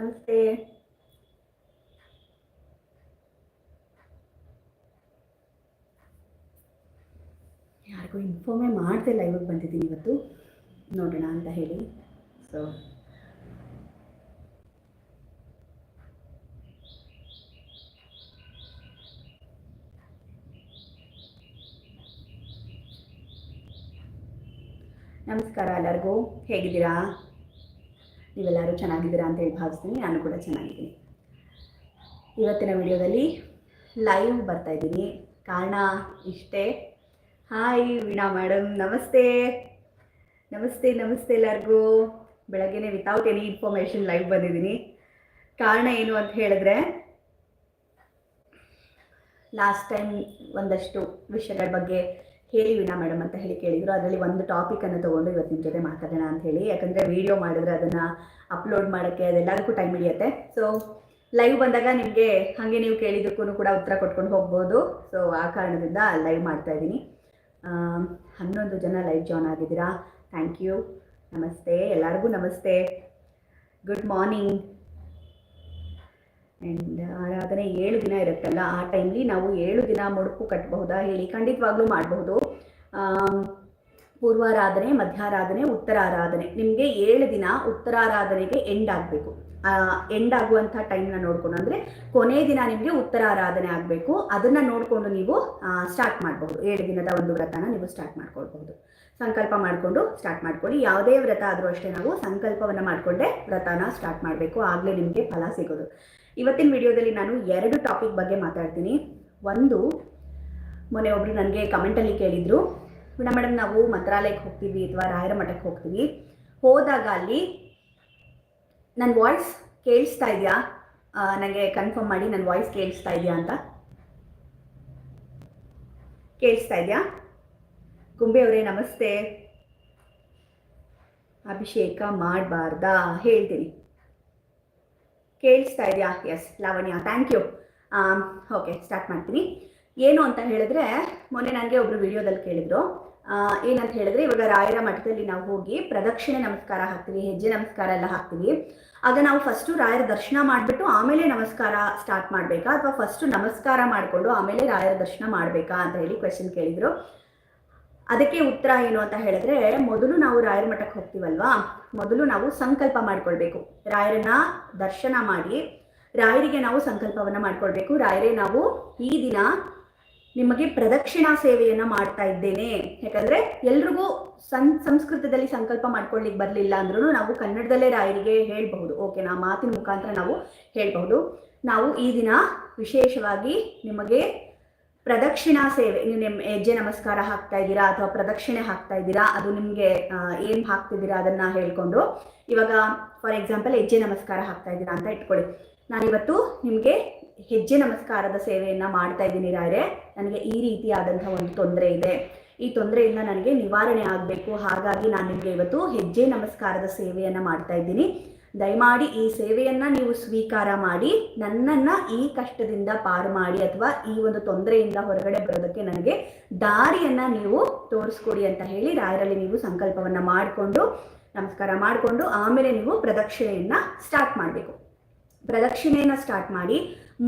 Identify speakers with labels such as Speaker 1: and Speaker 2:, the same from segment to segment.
Speaker 1: ನಮಸ್ತೆ. ಯಾರಿಗೂ ಇನ್ಫಾರ್ಮೇ ಮಾಡ್ತಿಲ್ಲ ಇವಾಗ ಬಂದಿದ್ದೀನಿ ಇವತ್ತು. ನೋಡೋಣ ಅಂತ ಹೇಳಿ. ಸೊ ನಮಸ್ಕಾರ ಎಲ್ಲರಿಗೂ. ಹೇಗಿದ್ದೀರಾ? ನೀವೆಲ್ಲರೂ ಚೆನ್ನಾಗಿದ್ದೀರಾ ಅಂತ ಹೇಳಿ ಭಾವಿಸ್ತೀನಿ. ನಾನು ಕೂಡ ಚೆನ್ನಾಗಿದ್ದೀನಿ. ಇವತ್ತಿನ ವಿಡಿಯೋದಲ್ಲಿ ಲೈವ್ ಬರ್ತಾ ಇದ್ದೀನಿ. ಕಾರಣ ಇಷ್ಟೇ. ಹಾಯ್ ವೀಣಾ ಮೇಡಮ್ ನಮಸ್ತೆ. ನಮಸ್ತೆ ನಮಸ್ತೆ ಎಲ್ಲರಿಗೂ. ಬೆಳಗ್ಗೆನೆ ವಿತೌಟ್ ಎನಿ ಇನ್ಫಾರ್ಮೇಷನ್ ಲೈವ್ ಬಂದಿದ್ದೀನಿ. ಕಾರಣ ಏನು ಅಂತ ಹೇಳಿದ್ರೆ ಲಾಸ್ಟ್ ಟೈಮ್ ಒಂದಷ್ಟು ವಿಷಯಗಳ ಬಗ್ಗೆ ಹೇಳಿ ವೀಣಾ ಮೇಡಮ್ ಅಂತ ಹೇಳಿ ಕೇಳಿದ್ರು. ಅದರಲ್ಲಿ ಒಂದು ಟಾಪಿಕನ್ನು ತಗೊಂಡು ಇವತ್ತು ನಿಮ್ಮ ಜೊತೆ ಮಾತಾಡೋಣ ಅಂತ ಹೇಳಿ. ಯಾಕಂದರೆ ವಿಡಿಯೋ ಮಾಡಿದ್ರೆ ಅದನ್ನು ಅಪ್ಲೋಡ್ ಮಾಡೋಕ್ಕೆ ಅದೆಲ್ಲದಕ್ಕೂ ಟೈಮ್ ಹಿಡಿಯುತ್ತೆ. ಸೊ ಲೈವ್ ಬಂದಾಗ ನಿಮಗೆ ಹಾಗೆ ನೀವು ಕೇಳಿದ್ದಕ್ಕೂ ಕೂಡ ಉತ್ತರ ಕೊಟ್ಕೊಂಡು ಹೋಗ್ಬೋದು. ಸೊ ಆ ಕಾರಣದಿಂದ ಲೈವ್ ಮಾಡ್ತಾ ಇದ್ದೀನಿ. ಹನ್ನೊಂದು ಜನ ಲೈವ್ ಜಾಯ್ನ್ ಆಗಿದ್ದೀರಾ? ಥ್ಯಾಂಕ್ ಯು ನಮಸ್ತೆ. ಎಲ್ಲರಿಗೂ ನಮಸ್ತೆ. ಗುಡ್ ಮಾರ್ನಿಂಗ್ ಆ್ಯಂಡ್ ಆರಾಧನೆ ಏಳು ದಿನ ಇರುತ್ತಲ್ಲ, ಆ ಟೈಮ್ಲಿ ನಾವು ಏಳು ದಿನ ಮುಡುಪು ಕಟ್ಟಬಹುದಾ ಹೇಳಿ ಖಂಡಿತವಾಗ್ಲೂ ಮಾಡಬಹುದು. ಪೂರ್ವಾರಾಧನೆ, ಮಧ್ಯಾರಾಧನೆ, ಉತ್ತರಾರಾಧನೆ. ನಿಮಗೆ ಏಳು ದಿನ ಉತ್ತರಾರಾಧನೆಗೆ ಎಂಡ್ ಆಗಬೇಕು. ಎಂಡ್ ಆಗುವಂಥ ಟೈಮ್ನ ನೋಡ್ಕೊಂಡು, ಅಂದರೆ ಕೊನೆ ದಿನ ನಿಮಗೆ ಉತ್ತರಾರಾಧನೆ ಆಗಬೇಕು. ಅದನ್ನು ನೋಡಿಕೊಂಡು ನೀವು ಸ್ಟಾರ್ಟ್ ಮಾಡಬಹುದು. ಏಳು ದಿನದ ಒಂದು ವ್ರತನ ನೀವು ಸ್ಟಾರ್ಟ್ ಮಾಡ್ಕೊಳ್ಬಹುದು. ಸಂಕಲ್ಪ ಮಾಡಿಕೊಂಡು ಸ್ಟಾರ್ಟ್ ಮಾಡ್ಕೊಳ್ಳಿ. ಯಾವುದೇ ವ್ರತ ಆದರೂ ಅಷ್ಟೇ ನಾವು ಸಂಕಲ್ಪವನ್ನು ಮಾಡಿಕೊಂಡೇ ವ್ರತನ ಸ್ಟಾರ್ಟ್ ಮಾಡಬೇಕು. ಆಗಲೇ ನಿಮಗೆ ಫಲ ಸಿಗೋದು. ಇವತ್ತಿನ ವಿಡಿಯೋದಲ್ಲಿ ನಾನು ಎರಡು ಟಾಪಿಕ್ ಬಗ್ಗೆ ಮಾತಾಡ್ತೀನಿ. ಒಂದು, ಮೊನ್ನೆ ಒಬ್ರು ನನಗೆ ಕಮೆಂಟಲ್ಲಿ ಕೇಳಿದರು ಮೇಡಮ್ ಮೇಡಮ್, ನಾವು ಮಂತ್ರಾಲಯಕ್ಕೆ ಹೋಗ್ತೀವಿ ಅಥವಾ ರಾಯರ ಮಠಕ್ಕೆ ಹೋಗ್ತೀವಿ. ಹೋದಾಗ ಅಲ್ಲಿ ನನ್ನ ವಾಯ್ಸ್ ಕೇಳಿಸ್ತಾ ಇದೆಯಾ? ನನಗೆ ಕನ್ಫರ್ಮ್ ಮಾಡಿ ನನ್ನ ವಾಯ್ಸ್ ಕೇಳಿಸ್ತಾ ಇದೆಯಾ ಅಂತ. ಕೇಳಿಸ್ತಾ ಇದೆಯಾ? ಗುಂಬೆ ಅವರೇ, ನಮಸ್ತೆ. ಅಭಿಷೇಕ ಮಾಡಬಾರ್ದಾ? ಹೇಳ್ತೀನಿ. ಕೇಳಿಸ್ತಾ ಇದೆಯಾ? Yes Lavanya thank you okay start ಮಾಡ್ತೀನಿ. ಏನು ಅಂತ ಹೇಳಿದ್ರೆ, ಮೊನ್ನೆ ನನಗೆ ಒಬ್ರು ವಿಡಿಯೋದಲ್ಲಿ ಕೇಳಿದ್ರು. ಏನಂತ ಹೇಳಿದ್ರೆ, ಇವಾಗ ರಾಯರ ಮಠದಲ್ಲಿ ನಾವು ಹೋಗಿ ಪ್ರದಕ್ಷಿಣೆ ನಮಸ್ಕಾರ ಹಾಕ್ತೀವಿ, ಹೆಜ್ಜೆ ನಮಸ್ಕಾರ ಎಲ್ಲ ಹಾಕ್ತೀವಿ. ಆಗ ನಾವು ಫಸ್ಟು ರಾಯರ ದರ್ಶನ ಮಾಡಿಬಿಟ್ಟು ಆಮೇಲೆ ನಮಸ್ಕಾರ ಸ್ಟಾರ್ಟ್ ಮಾಡಬೇಕಾ? ಅಥವಾ ಫಸ್ಟು ನಮಸ್ಕಾರ ಮಾಡಿಕೊಂಡು ಆಮೇಲೆ ರಾಯರ ದರ್ಶನ ಮಾಡಬೇಕಾ ಅಂತ ಹೇಳಿ ಕ್ವೆಶನ್ ಕೇಳಿದ್ರು. ಅದಕ್ಕೆ ಉತ್ತರ ಏನು ಅಂತ ಹೇಳಿದ್ರೆ, ಮೊದಲು ನಾವು ರಾಯರ ಮಠಕ್ಕೆ ಹೋಗ್ತೀವಲ್ವಾ? ಮೊದಲು ನಾವು ಸಂಕಲ್ಪ ಮಾಡ್ಕೊಳ್ಬೇಕು. ರಾಯರನ್ನ ದರ್ಶನ ಮಾಡಿ, ರಾಯರಿಗೆ ನಾವು ಸಂಕಲ್ಪವನ್ನ ಮಾಡ್ಕೊಳ್ಬೇಕು. ರಾಯರೇ, ನಾವು ಈ ದಿನ ನಿಮಗೆ ಪ್ರದಕ್ಷಿಣಾ ಸೇವೆಯನ್ನ ಮಾಡ್ತಾ ಇದ್ದೇನೆ. ಯಾಕಂದ್ರೆ ಎಲ್ರಿಗೂ ಸಂ, ಸಂಸ್ಕೃತದಲ್ಲಿ ಸಂಕಲ್ಪ ಮಾಡ್ಕೊಳ್ಲಿಕ್ಕೆ ಬರಲಿಲ್ಲ ಅಂದ್ರೂ ನಾವು ಕನ್ನಡದಲ್ಲೇ ರಾಯರಿಗೆ ಹೇಳ್ಬಹುದು. ಓಕೆನಾ ಮಾತಿನ ಮುಖಾಂತರ ನಾವು ಹೇಳ್ಬಹುದು. ನಾವು ಈ ದಿನ ವಿಶೇಷವಾಗಿ ನಿಮಗೆ ಪ್ರದಕ್ಷಿಣಾ ಸೇವೆ ನೀವು ಹೆಜ್ಜೆ ನಮಸ್ಕಾರ ಹಾಕ್ತಾ ಇದ್ದೀರಾ ಅಥವಾ ಪ್ರದಕ್ಷಿಣೆ ಹಾಕ್ತಾ ಇದ್ದೀರಾ? ಅದು ನಿಮಗೆ ಏನು ಹಾಕ್ತಿದ್ದೀರಾ ಅದನ್ನ ಹೇಳ್ಕೊಂಡು, ಇವಾಗ ಫಾರ್ ಎಕ್ಸಾಂಪಲ್ ಹೆಜ್ಜೆ ನಮಸ್ಕಾರ ಹಾಕ್ತಾ ಇದ್ದೀರಾ ಅಂತ ಇಟ್ಕೊಳ್ಳಿ. ನಾನಿವತ್ತು ನಿಮಗೆ ಹೆಜ್ಜೆ ನಮಸ್ಕಾರದ ಸೇವೆಯನ್ನು ಮಾಡ್ತಾ ಇದ್ದೀನಿ ರಾಯರೇ. ನನಗೆ ಈ ರೀತಿಯಾದಂಥ ಒಂದು ತೊಂದರೆ ಇದೆ. ಈ ತೊಂದರೆಯಿಂದ ನನಗೆ ನಿವಾರಣೆ ಆಗಬೇಕು. ಹಾಗಾಗಿ ನಾನು ನಿಮಗೆ ಇವತ್ತು ಹೆಜ್ಜೆ ನಮಸ್ಕಾರದ ಸೇವೆಯನ್ನು ಮಾಡ್ತಾ ಇದ್ದೀನಿ. ದಯಮಾಡಿ ಈ ಸೇವೆಯನ್ನು ನೀವು ಸ್ವೀಕಾರ ಮಾಡಿ, ನನ್ನನ್ನ ಈ ಕಷ್ಟದಿಂದ ಪಾರು ಮಾಡಿ ಅಥವಾ ಈ ಒಂದು ತೊಂದರೆಯಿಂದ ಹೊರಗಡೆ ಬರೋದಕ್ಕೆ ನನಗೆ ದಾರಿಯನ್ನ ನೀವು ತೋರಿಸ್ಕೊಡಿ ಅಂತ ಹೇಳಿ ರಾಯರಲ್ಲಿ ನೀವು ಸಂಕಲ್ಪವನ್ನ ಮಾಡಿಕೊಂಡು, ನಮಸ್ಕಾರ ಮಾಡಿಕೊಂಡು ಆಮೇಲೆ ನೀವು ಪ್ರದಕ್ಷಿಣೆಯನ್ನು ಸ್ಟಾರ್ಟ್ ಮಾಡಬೇಕು. ಪ್ರದಕ್ಷಿಣೆಯನ್ನು ಸ್ಟಾರ್ಟ್ ಮಾಡಿ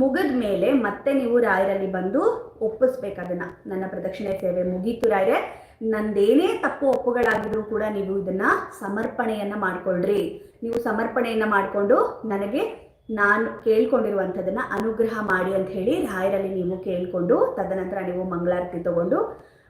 Speaker 1: ಮುಗಿದ ಮೇಲೆ ಮತ್ತೆ ನೀವು ರಾಯರಲ್ಲಿ ಬಂದು ಒಪ್ಪಿಸ್ಬೇಕು ಅದನ್ನ. ನನ್ನ ಪ್ರದಕ್ಷಿಣೆ ಸೇವೆ ಮುಗೀತು ರಾಯರೇ. ನಂದೇನೇ ತಪ್ಪು ಒಪ್ಪುಗಳಾಗಿದ್ರೂ ಕೂಡ ನೀವು ಇದನ್ನ ಸಮರ್ಪಣೆಯನ್ನ ಮಾಡ್ಕೊಳ್ರಿ. ನೀವು ಸಮರ್ಪಣೆಯನ್ನ ಮಾಡಿಕೊಂಡು ನನಗೆ ನಾನು ಕೇಳ್ಕೊಂಡಿರುವಂಥದ್ದನ್ನ ಅನುಗ್ರಹ ಮಾಡಿ ಅಂತ ಹೇಳಿ ರಾಯರಲ್ಲಿ ನೀವು ಕೇಳಿಕೊಂಡು ತದನಂತರ ನೀವು ಮಂಗಳಾರತಿ ತಗೊಂಡು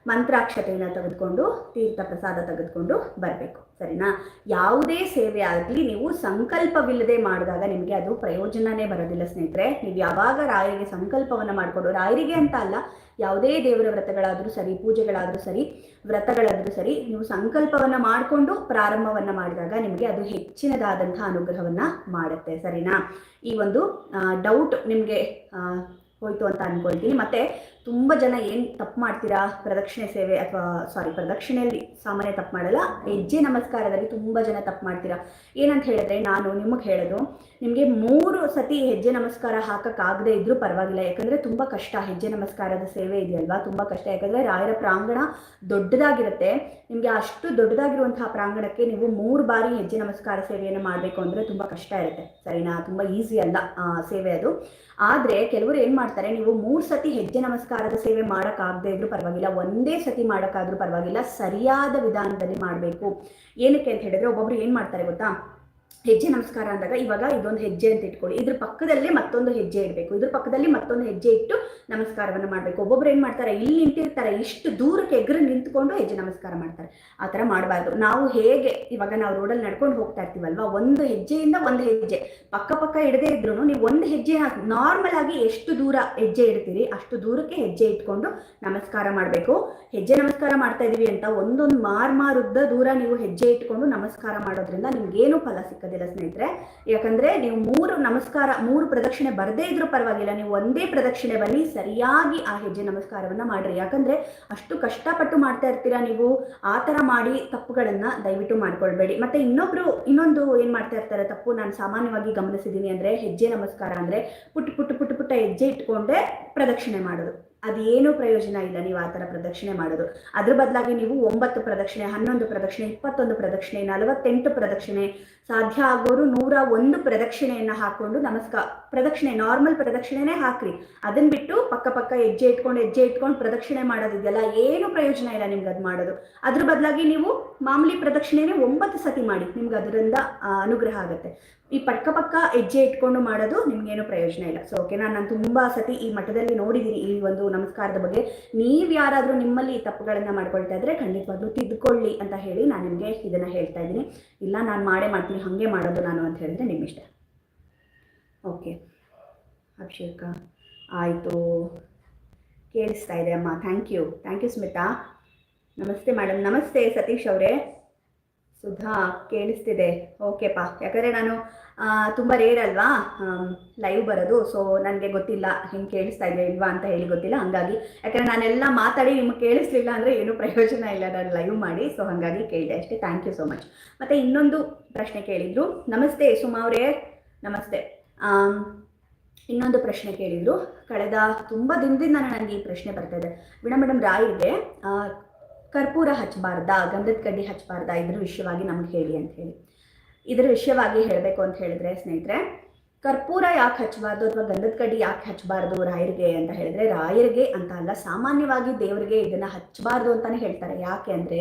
Speaker 1: ಮಂತ್ರಾಕ್ಷತೆಯನ್ನು ತೆಗೆದುಕೊಂಡು ತೀರ್ಥ ಪ್ರಸಾದ ತೆಗೆದುಕೊಂಡು ಬರಬೇಕು. ಸರಿನಾ? ಯಾವುದೇ ಸೇವೆ ಆಗಲಿ, ನೀವು ಸಂಕಲ್ಪವಿಲ್ಲದೆ ಮಾಡಿದಾಗ ನಿಮಗೆ ಅದು ಪ್ರಯೋಜನನೇ ಬರೋದಿಲ್ಲ ಸ್ನೇಹಿತರೆ. ನೀವು ಯಾವಾಗ ರಾಯರಿಗೆ ಸಂಕಲ್ಪವನ್ನು ಮಾಡಿಕೊಂಡು, ರಾಯರಿಗೆ ಅಂತ ಅಲ್ಲ, ಯಾವುದೇ ದೇವರ ವ್ರತಗಳಾದರೂ ಸರಿ, ಪೂಜೆಗಳಾದರೂ ಸರಿ, ವ್ರತಗಳಾದರೂ ಸರಿ, ನೀವು ಸಂಕಲ್ಪವನ್ನು ಮಾಡಿಕೊಂಡು ಪ್ರಾರಂಭವನ್ನು ಮಾಡಿದಾಗ ನಿಮಗೆ ಅದು ಹೆಚ್ಚಿನದಾದಂಥ ಅನುಗ್ರಹವನ್ನು ಮಾಡುತ್ತೆ. ಸರಿನಾ? ಈ ಒಂದು ಡೌಟ್ ನಿಮಗೆ ಹೋಯ್ತು ಅಂತ ಅನ್ಕೊಳ್ತೀನಿ. ಮತ್ತೆ ತುಂಬ ಜನ ಏನು ತಪ್ಪು ಮಾಡ್ತೀರಾ? ಪ್ರದಕ್ಷಿಣೆ ಸೇವೆ ಅಥವಾ ಸಾರಿ ಪ್ರದಕ್ಷಿಣೆಯಲ್ಲಿ ಸಾಮಾನ್ಯ ತಪ್ಪು ಮಾಡಲ್ಲ. ಹೆಜ್ಜೆ ನಮಸ್ಕಾರದಲ್ಲಿ ತುಂಬ ಜನ ತಪ್ಪು ಮಾಡ್ತೀರಾ? ಏನಂತ ಹೇಳಿದ್ರೆ ನಾನು ನಿಮಗೆ ಹೇಳೋದು, ನಿಮಗೆ ಮೂರು ಸತಿ ಹೆಜ್ಜೆ ನಮಸ್ಕಾರ ಹಾಕಕ್ಕಾಗದೇ ಇದ್ರೂ ಪರವಾಗಿಲ್ಲ. ಯಾಕಂದ್ರೆ ತುಂಬ ಕಷ್ಟ ಹೆಜ್ಜೆ ನಮಸ್ಕಾರದ ಸೇವೆ ಇದೆಯಲ್ವಾ? ತುಂಬ ಕಷ್ಟ. ಯಾಕಂದರೆ ರಾಯರ ಪ್ರಾಂಗಣ ದೊಡ್ಡದಾಗಿರುತ್ತೆ. ನಿಮಗೆ ಅಷ್ಟು ದೊಡ್ಡದಾಗಿರುವಂತಹ ಪ್ರಾಂಗಣಕ್ಕೆ ನೀವು ಮೂರು ಬಾರಿ ಹೆಜ್ಜೆ ನಮಸ್ಕಾರ ಸೇವೆಯನ್ನು ಮಾಡಬೇಕು ಅಂದರೆ ತುಂಬ ಕಷ್ಟ ಇರುತ್ತೆ. ಸರಿನಾ? ತುಂಬ ಈಸಿ ಅಲ್ಲ ಸೇವೆ ಅದು. ಆದ್ರೆ ಕೆಲವರು ಏನು ಮಾಡ್ತಾರೆ, ನೀವು ಮೂರು ಸತಿ ಹೆಜ್ಜೆ ನಮಸ್ಕಾರದ ಸೇವೆ ಮಾಡೋಕ್ಕಾಗದೆ ಇದ್ರೂ ಪರವಾಗಿಲ್ಲ, ಒಂದೇ ಸತಿ ಮಾಡೋಕ್ಕಾದ್ರೂ ಪರವಾಗಿಲ್ಲ, ಸರಿಯಾದ ವಿಧಾನದಲ್ಲಿ ಮಾಡಬೇಕು. ಏನಕ್ಕೆ ಅಂತ ಹೇಳಿದ್ರೆ ಒಬ್ಬೊಬ್ರು ಏನು ಮಾಡ್ತಾರೆ ಗೊತ್ತಾ? ಹೆಜ್ಜೆ ನಮಸ್ಕಾರ ಅಂದಾಗ ಇವಾಗ ಇದೊಂದು ಹೆಜ್ಜೆ ಅಂತ ಇಟ್ಕೊಳ್ಳಿ. ಇದ್ರ ಪಕ್ಕದಲ್ಲೇ ಮತ್ತೊಂದು ಹೆಜ್ಜೆ ಇಡಬೇಕು. ಇದ್ರ ಪಕ್ಕದಲ್ಲಿ ಮತ್ತೊಂದು ಹೆಜ್ಜೆ ಇಟ್ಟು ನಮಸ್ಕಾರವನ್ನು ಮಾಡಬೇಕು. ಒಬ್ಬೊಬ್ರು ಏನು ಮಾಡ್ತಾರೆ? ಇಲ್ಲಿ ನಿಂತಿರ್ತಾರೆ. ಇಷ್ಟು ದೂರಕ್ಕೆ ಎಗ್ರ ನಿಂತ್ಕೊಂಡು ಹೆಜ್ಜೆ ನಮಸ್ಕಾರ ಮಾಡ್ತಾರೆ. ಆ ತರ ಮಾಡಬಾರ್ದು. ನಾವು ಹೇಗೆ ಇವಾಗ ನಾವು ರೋಡಲ್ಲಿ ನಡ್ಕೊಂಡು ಹೋಗ್ತಾ ಇರ್ತೀವಲ್ವಾ? ಒಂದು ಹೆಜ್ಜೆಯಿಂದ ಒಂದು ಹೆಜ್ಜೆ. ಪಕ್ಕ ಪಕ್ಕ ಇಡದೇ ಇದ್ರು ನೀವು ಒಂದು ಹೆಜ್ಜೆ ಹಾಕಿ ನಾರ್ಮಲ್ ಆಗಿ ಎಷ್ಟು ದೂರ ಹೆಜ್ಜೆ ಇಡ್ತೀರಿ, ಅಷ್ಟು ದೂರಕ್ಕೆ ಹೆಜ್ಜೆ ಇಟ್ಕೊಂಡು ನಮಸ್ಕಾರ ಮಾಡಬೇಕು. ಹೆಜ್ಜೆ ನಮಸ್ಕಾರ ಮಾಡ್ತಾ ಇದೀವಿ ಅಂತ ಒಂದೊಂದು ಮಾರ್ಮಾರುದ್ದ ದೂರ ನೀವು ಹೆಜ್ಜೆ ಇಟ್ಕೊಂಡು ನಮಸ್ಕಾರ ಮಾಡೋದ್ರಿಂದ ನಿಮ್ಗೇನು ಫಲ ಸಿಕ್ಕೋದಿಲ್ಲ ಸ್ನೇಹಿತರೆ. ಯಾಕಂದ್ರೆ ನೀವು ಮೂರು ನಮಸ್ಕಾರ, ಮೂರು ಪ್ರದಕ್ಷಿಣೆ ಬರದೇ ಇದ್ರೂ ಪರವಾಗಿಲ್ಲ. ನೀವು ಒಂದೇ ಪ್ರದಕ್ಷಿಣೆ ಬನ್ನಿ, ಸರಿಯಾಗಿ ಆ ಹೆಜ್ಜೆ ನಮಸ್ಕಾರವನ್ನ ಮಾಡ್ರಿ. ಯಾಕಂದ್ರೆ ಅಷ್ಟು ಕಷ್ಟಪಟ್ಟು ಮಾಡ್ತಾ ಇರ್ತೀರಾ ನೀವು, ಆ ತರ ಮಾಡಿ ತಪ್ಪುಗಳನ್ನ ದಯವಿಟ್ಟು ಮಾಡ್ಕೊಳ್ಬೇಡಿ. ಮತ್ತೆ ಇನ್ನೊಬ್ರು, ಇನ್ನೊಂದು ಏನ್ ಮಾಡ್ತಾ ಇರ್ತಾರೆ, ತಪ್ಪು ನಾನು ಸಾಮಾನ್ಯವಾಗಿ ಗಮನಿಸಿದೀನಿ ಅಂದ್ರೆ ಹೆಜ್ಜೆ ನಮಸ್ಕಾರ ಅಂದ್ರೆ ಪುಟ್ ಪುಟ್ಟ ಪುಟ್ಟ ಪುಟ್ಟ ಹೆಜ್ಜೆ ಇಟ್ಕೊಂಡೆ ಪ್ರದಕ್ಷಿಣೆ ಮಾಡೋದು. ಅದೇನು ಪ್ರಯೋಜನ ಇಲ್ಲ ನೀವು ಆ ಥರ ಪ್ರದಕ್ಷಿಣೆ ಮಾಡೋದು. ಅದ್ರ ಬದಲಾಗಿ ನೀವು ಒಂಬತ್ತು ಪ್ರದಕ್ಷಿಣೆ, ಹನ್ನೊಂದು ಪ್ರದಕ್ಷಿಣೆ, ಇಪ್ಪತ್ತೊಂದು ಪ್ರದಕ್ಷಿಣೆ, ನಲವತ್ತೆಂಟು ಪ್ರದಕ್ಷಿಣೆ ಸಾಧ್ಯ ಆಗೋರು ನೂರ ಒಂದು ಪ್ರದಕ್ಷಿಣೆಯನ್ನು ಹಾಕೊಂಡು ನಮಸ್ಕಾರ ಪ್ರದಕ್ಷಿಣೆ ನಾರ್ಮಲ್ ಪ್ರದಕ್ಷಿಣೆನೇ ಹಾಕ್ರಿ. ಅದನ್ನ ಬಿಟ್ಟು ಪಕ್ಕ ಪಕ್ಕ ಹೆಜ್ಜೆ ಇಟ್ಕೊಂಡು ಹೆಜ್ಜೆ ಇಟ್ಕೊಂಡು ಪ್ರದಕ್ಷಿಣೆ ಮಾಡೋದಿದೆಯಲ್ಲ ಏನು ಪ್ರಯೋಜನ ಇಲ್ಲ ನಿಮ್ಗೆ ಅದು ಮಾಡೋದು. ಅದ್ರ ಬದಲಾಗಿ ನೀವು ಮಾಮೂಲಿ ಪ್ರದಕ್ಷಿಣೆನೇ ಒಂಬತ್ತು ಸತಿ ಮಾಡಿ, ನಿಮ್ಗೆ ಅದರಿಂದ ಅನುಗ್ರಹ ಆಗುತ್ತೆ. ಈ ಪಕ್ಕ ಪಕ್ಕ ಹೆಜ್ಜೆ ಇಟ್ಕೊಂಡು ಮಾಡೋದು ನಿಮ್ಗೇನು ಪ್ರಯೋಜನ ಇಲ್ಲ. ಸೊ ಓಕೆ ನಾನು ತುಂಬಾ ಸತಿ ಈ ಮಠದಲ್ಲಿ ನೋಡಿದ್ದೀನಿ ಈ ಒಂದು ನಮಸ್ಕಾರದ ಬಗ್ಗೆ. ನೀವು ಯಾರಾದರೂ ನಿಮ್ಮಲ್ಲಿ ಈ ತಪ್ಪುಗಳನ್ನು ಮಾಡ್ಕೊಳ್ತಾ ಇದ್ರೆ ಖಂಡಿತವಾಗ್ಲೂ ತಿದ್ಕೊಳ್ಳಿ ಅಂತ ಹೇಳಿ ನಾನು ನಿಮಗೆ ಇದನ್ನ ಹೇಳ್ತಾ ಇದ್ದೀನಿ. ಇಲ್ಲ, ನಾನು ಮಾಡೇ ಮಾಡ್ತೀನಿ. ಹಾಗೆ ಮಾಡೋದು ನಾನು ಅಂತ ಹೇಳಿದ್ರೆ ನಿಮ್ಮ ಇಷ್ಟ. ಓಕೆ. ಅಭಿಷೇಕ, ಆಯಿತು. ಕೇಳಿಸ್ತಾ ಇದೆ ಅಮ್ಮ. Thank you thank you Smita ನಮಸ್ತೆ ಮೇಡಮ್ ನಮಸ್ತೆ ಸತೀಶ್ ಅವರೇ. ಸುಧಾ ಕೇಳಿಸ್ತಿದೆ. ಓಕೆಪ್ಪ ಯಾಕಂದರೆ ನಾನು ತುಂಬ ರೇರ್ ಅಲ್ವಾ? ಲೈವ್ ಬರೋದು. ಸೊ ನನಗೆ ಗೊತ್ತಿಲ್ಲ ಹಿಂಗೆ ಕೇಳಿಸ್ತಾ ಇದೆ ಇಲ್ವಾ ಅಂತ ಹೇಳಿ ಗೊತ್ತಿಲ್ಲ. ಹಾಗಾಗಿ ಯಾಕಂದರೆ ನಾನೆಲ್ಲ ಮಾತಾಡಿ ನಿಮಗೆ ಕೇಳಿಸ್ಲಿಲ್ಲ ಅಂದರೆ ಏನೂ ಪ್ರಯೋಜನ ಇಲ್ಲ. ನಾನು ಲೈವ್ ಮಾಡಿ. ಸೊ ಹಾಗಾಗಿ ಕೇಳಿದೆ ಅಷ್ಟೇ. ಥ್ಯಾಂಕ್ ಯು ಸೊ ಮಚ್ ಮತ್ತು ಇನ್ನೊಂದು ಪ್ರಶ್ನೆ ಕೇಳಿದರು. ನಮಸ್ತೆ ಸುಮಾ ನಮಸ್ತೆ. ಇನ್ನೊಂದು ಪ್ರಶ್ನೆ ಕೇಳಿದರು. ಕಳೆದ ತುಂಬ ದಿನದಿಂದ ನನಗೆ ಈ ಪ್ರಶ್ನೆ ಬರ್ತಾ ಇದೆ. ಮೇಡಮ್ ರಾಯಿಗೆ ಆ, ಕರ್ಪೂರ ಹಚ್ಚಬಾರ್ದ ಗಂಧದ ಕಡ್ಡಿ ಹಚ್ಚಬಾರ್ದ ಇದ್ರ ವಿಷಯವಾಗಿ ನಮ್ಗೆ ಹೇಳಿ ಅಂತ ಹೇಳಿ. ಇದರ ವಿಷಯವಾಗಿ ಹೇಳಬೇಕು ಅಂತ ಹೇಳಿದ್ರೆ ಸ್ನೇಹಿತರೆ, ಕರ್ಪೂರ ಯಾಕೆ ಹಚ್ಚಬಾರ್ದು ಅಥವಾ ಗಂಧದ ಕಡ್ಡಿ ಯಾಕೆ ಹಚ್ಚಬಾರ್ದು ರಾಯರಿಗೆ ಅಂತ ಹೇಳಿದ್ರೆ, ರಾಯರಿಗೆ ಅಂತ ಅಲ್ಲ, ಸಾಮಾನ್ಯವಾಗಿ ದೇವರಿಗೆ ಇದನ್ನ ಹಚ್ಚಬಾರ್ದು ಅಂತಾನೆ ಹೇಳ್ತಾರೆ. ಯಾಕೆ ಅಂದ್ರೆ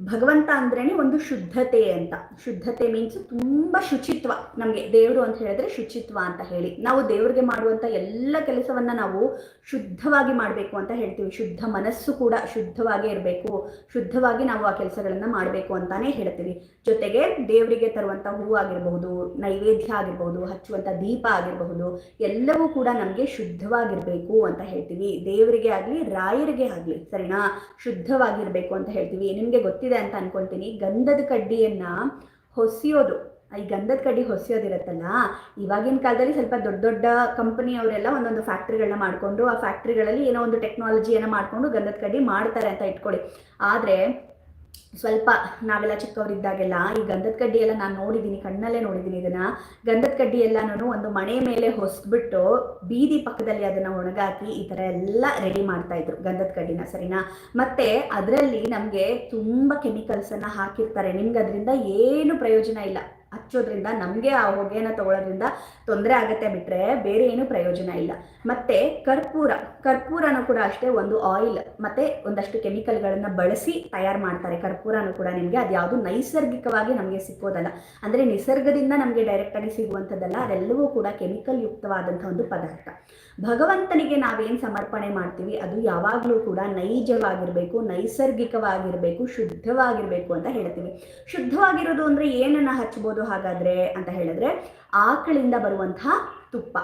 Speaker 1: ಭಗವಂತ ಅಂದ್ರೇನೆ ಒಂದು ಶುದ್ಧತೆ ಅಂತ. ಶುದ್ಧತೆ ಮೀನ್ಸ್ ತುಂಬಾ ಶುಚಿತ್ವ. ನಮಗೆ ದೇವರು ಅಂತ ಹೇಳಿದ್ರೆ ಶುಚಿತ್ವ ಅಂತ ಹೇಳಿ. ನಾವು ದೇವರಿಗೆ ಮಾಡುವಂಥ ಎಲ್ಲ ಕೆಲಸವನ್ನ ನಾವು ಶುದ್ಧವಾಗಿ ಮಾಡಬೇಕು ಅಂತ ಹೇಳ್ತೀವಿ. ಶುದ್ಧ ಮನಸ್ಸು ಕೂಡ ಶುದ್ಧವಾಗಿ ಇರಬೇಕು. ಶುದ್ಧವಾಗಿ ನಾವು ಆ ಕೆಲಸಗಳನ್ನ ಮಾಡಬೇಕು ಅಂತಾನೆ ಹೇಳ್ತೀವಿ. ಜೊತೆಗೆ ದೇವರಿಗೆ ತರುವಂಥ ಹೂ ಆಗಿರಬಹುದು, ನೈವೇದ್ಯ ಆಗಿರಬಹುದು ಹಚ್ಚುವಂಥ ದೀಪ ಆಗಿರಬಹುದು, ಎಲ್ಲವೂ ಕೂಡ ನಮಗೆ ಶುದ್ಧವಾಗಿರಬೇಕು ಅಂತ ಹೇಳ್ತೀವಿ. ದೇವರಿಗೆ ಆಗಲಿ, ರಾಯರಿಗೆ ಆಗಲಿ, ಸರಿನಾ? ಶುದ್ಧವಾಗಿರಬೇಕು ಅಂತ ಹೇಳ್ತೀವಿ. ನಿಮಗೆ ಗೊತ್ತಿದೆ ಅಂತ ಅನ್ಕೊಂತೀನಿ. ಗಂಧದ ಕಡ್ಡಿಯನ್ನ ಹೊಸಿಯೋದು. ಈ ಗಂಧದ ಕಡ್ಡಿ ಹೊಸಿಯೋದಿರತ್ತಲ್ಲ, ಇವಾಗಿನ ಕಾಲದಲ್ಲಿ ಸ್ವಲ್ಪ ದೊಡ್ಡ ದೊಡ್ಡ ಕಂಪನಿಯವರೆಲ್ಲ ಒಂದೊಂದು ಫ್ಯಾಕ್ಟ್ರಿಗಳನ್ನ ಮಾಡಿಕೊಂಡು, ಆ ಫ್ಯಾಕ್ಟ್ರಿಗಳಲ್ಲಿ ಏನೋ ಒಂದು ಟೆಕ್ನಾಲಜಿಯನ್ನು ಮಾಡಿಕೊಂಡು ಗಂಧದ ಕಡ್ಡಿ ಮಾಡ್ತಾರೆ ಅಂತ ಇಟ್ಕೊಳ್ಳಿ. ಆದರೆ ಸ್ವಲ್ಪ ನಾವೆಲ್ಲ ಚಿಕ್ಕವರಿದ್ದಾಗೆಲ್ಲ, ಈ ಗಂಧದ ಕಡ್ಡಿ ಎಲ್ಲ ನಾನು ನೋಡಿದ್ದೀನಿ ಕಣ್ಣಲ್ಲೇ ನೋಡಿದ್ದೀನಿ ಇದನ್ನ. ಗಂಧದ ಕಡ್ಡಿ ನಾನು ಒಂದು ಮಣೆ ಮೇಲೆ ಹೊಸ್ಬಿಟ್ಟು ಬೀದಿ ಪಕ್ಕದಲ್ಲಿ ಅದನ್ನ ಒಣಗಾಕಿ ಈ ಥರ ಎಲ್ಲ ರೆಡಿ ಮಾಡ್ತಾ ಇದ್ರು ಗಂಧದ ಕಡ್ಡಿನ, ಸರಿನಾ? ಮತ್ತೆ ಅದರಲ್ಲಿ ನಮಗೆ ತುಂಬ ಕೆಮಿಕಲ್ಸನ್ನು ಹಾಕಿರ್ತಾರೆ. ನಿಮ್ಗೆ ಅದರಿಂದ ಏನು ಪ್ರಯೋಜನ ಇಲ್ಲ. ಹಚ್ಚೋದ್ರಿಂದ, ನಮಗೆ ಆ ಹೊಗೆನ ತಗೊಳ್ಳೋದ್ರಿಂದ ತೊಂದರೆ ಆಗತ್ತೆ ಬಿಟ್ರೆ ಬೇರೆ ಏನು ಪ್ರಯೋಜನ ಇಲ್ಲ. ಮತ್ತೆ ಕರ್ಪೂರ, ಕರ್ಪೂರನೂ ಕೂಡ ಅಷ್ಟೇ ಒಂದು ಆಯಿಲ್ ಮತ್ತೆ ಒಂದಷ್ಟು ಕೆಮಿಕಲ್ಗಳನ್ನು ಬಳಸಿ ತಯಾರು ಮಾಡ್ತಾರೆ. ಕರ್ಪೂರನೂ ಕೂಡ ನಿಮಗೆ ಅದ್ಯಾವುದು ನೈಸರ್ಗಿಕವಾಗಿ ನಮಗೆ ಸಿಕ್ಕೋದಲ್ಲ. ಅಂದರೆ ನಿಸರ್ಗದಿಂದ ನಮಗೆ ಡೈರೆಕ್ಟಾಗಿ ಸಿಗುವಂಥದ್ದಲ್ಲ, ಅದೆಲ್ಲವೂ ಕೂಡ ಕೆಮಿಕಲ್ ಯುಕ್ತವಾದಂಥ ಒಂದು ಪದಾರ್ಥ. ಭಗವಂತನಿಗೆ ನಾವೇನು ಸಮರ್ಪಣೆ ಮಾಡ್ತೀವಿ, ಅದು ಯಾವಾಗಲೂ ಕೂಡ ನೈಜವಾಗಿರಬೇಕು, ನೈಸರ್ಗಿಕವಾಗಿರಬೇಕು, ಶುದ್ಧವಾಗಿರಬೇಕು ಅಂತ ಹೇಳ್ತೀವಿ. ಶುದ್ಧವಾಗಿರೋದು ಅಂದರೆ ಏನನ್ನ ಹಚ್ಬೋದು? ಹಾಗಾದ್ರೆ ಅಂತ ಹೇಳಿದ್ರೆ ಆಕಳಿಂದ ಬರುವಂತಹ ತುಪ್ಪ.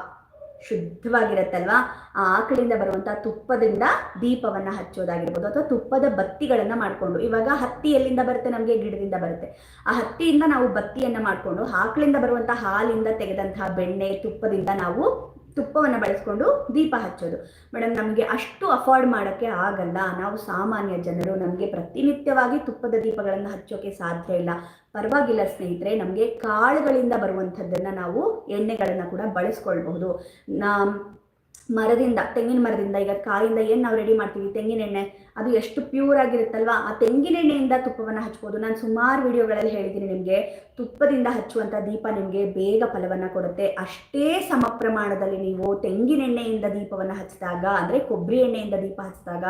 Speaker 1: ಶುದ್ಧವಾಗಿರತ್ತಲ್ವಾ? ಆ ಆಕಳಿಂದ ಬರುವಂತಹ ತುಪ್ಪದಿಂದ ದೀಪವನ್ನ ಹಚ್ಚೋದಾಗಿರ್ಬೋದು ಅಥವಾ ತುಪ್ಪದ ಬತ್ತಿಗಳನ್ನ ಮಾಡಿಕೊಂಡು, ಇವಾಗ ಹತ್ತಿ ಎಲ್ಲಿಂದ ಬರುತ್ತೆ ನಮಗೆ? ಗಿಡದಿಂದ ಬರುತ್ತೆ. ಆ ಹತ್ತಿಯಿಂದ ನಾವು ಬತ್ತಿಯನ್ನ ಮಾಡಿಕೊಂಡು, ಆಕಳಿಂದ ಬರುವಂತಹ ಹಾಲಿಂದ ತೆಗೆದಂತಹ ಬೆಣ್ಣೆ, ತುಪ್ಪದಿಂದ ನಾವು ತುಪ್ಪವನ್ನು ಬಳಸ್ಕೊಂಡು ದೀಪ ಹಚ್ಚೋದು. ಮೇಡಮ್ ನಮಗೆ ಅಷ್ಟು ಅಫೋರ್ಡ್ ಮಾಡೋಕ್ಕೆ ಆಗಲ್ಲ. ನಾವು ಸಾಮಾನ್ಯ ಜನರು, ನಮಗೆ ಪ್ರತಿನಿತ್ಯವಾಗಿ ತುಪ್ಪದ ದೀಪಗಳನ್ನು ಹಚ್ಚೋಕೆ ಸಾಧ್ಯ ಇಲ್ಲ. ಪರವಾಗಿಲ್ಲ ಸ್ನೇಹಿತರೆ, ನಮಗೆ ಕಾಳುಗಳಿಂದ ಬರುವಂಥದ್ದನ್ನು ನಾವು ಎಣ್ಣೆಗಳನ್ನು ಕೂಡ ಬಳಸ್ಕೊಳ್ಬಹುದು. ನಾ ಮರದಿಂದ, ತೆಂಗಿನ ಮರದಿಂದ, ಈಗ ಕಾಯಿಂದ ಏನು ನಾವು ರೆಡಿ ಮಾಡ್ತೀವಿ? ತೆಂಗಿನ ಎಣ್ಣೆ ಅದು ಎಷ್ಟು ಪ್ಯೂರ್ ಆಗಿರುತ್ತಲ್ವಾ? ಆ ತೆಂಗಿನೆಣ್ಣೆಯಿಂದ ತುಪ್ಪವನ್ನು ಹಚ್ಬೋದು. ನಾನು ಸುಮಾರು ವಿಡಿಯೋಗಳಲ್ಲಿ ಹೇಳಿದ್ದೀನಿ ನಿಮಗೆ. ತುಪ್ಪದಿಂದ ಹಚ್ಚುವಂಥ ದೀಪ ನಿಮಗೆ ಬೇಗ ಫಲವನ್ನು ಕೊಡುತ್ತೆ. ಅಷ್ಟೇ ಸಮ ಪ್ರಮಾಣದಲ್ಲಿ ನೀವು ತೆಂಗಿನೆಣ್ಣೆಯಿಂದ ದೀಪವನ್ನು ಹಚ್ಚಿದಾಗ, ಅಂದರೆ ಕೊಬ್ಬರಿ ಎಣ್ಣೆಯಿಂದ ದೀಪ ಹಚ್ಚಿದಾಗ